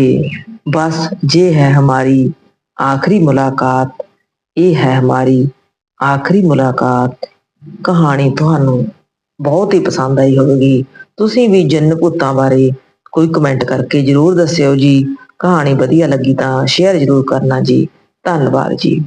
बस ये है हमारी आखिरी मुलाकात ये है हमारी ਆਖਰੀ ਮੁਲਾਕਾਤ ਕਹਾਣੀ ਤੁਹਾਨੂੰ ਬਹੁਤ ਹੀ ਪਸੰਦ ਆਈ ਹੋਵੇਗੀ ਤੁਸੀਂ ਵੀ ਜਨ ਭੂਤਾਂ ਬਾਰੇ ਕੋਈ ਕਮੈਂਟ ਕਰਕੇ ਜਰੂਰ ਦੱਸਿਓ ਜੀ ਕਹਾਣੀ ਵਧੀਆ ਲੱਗੀ ਤਾਂ ਸ਼ੇਅਰ ਜਰੂਰ ਕਰਨਾ ਜੀ। ਧੰਨਵਾਦ ਜੀ।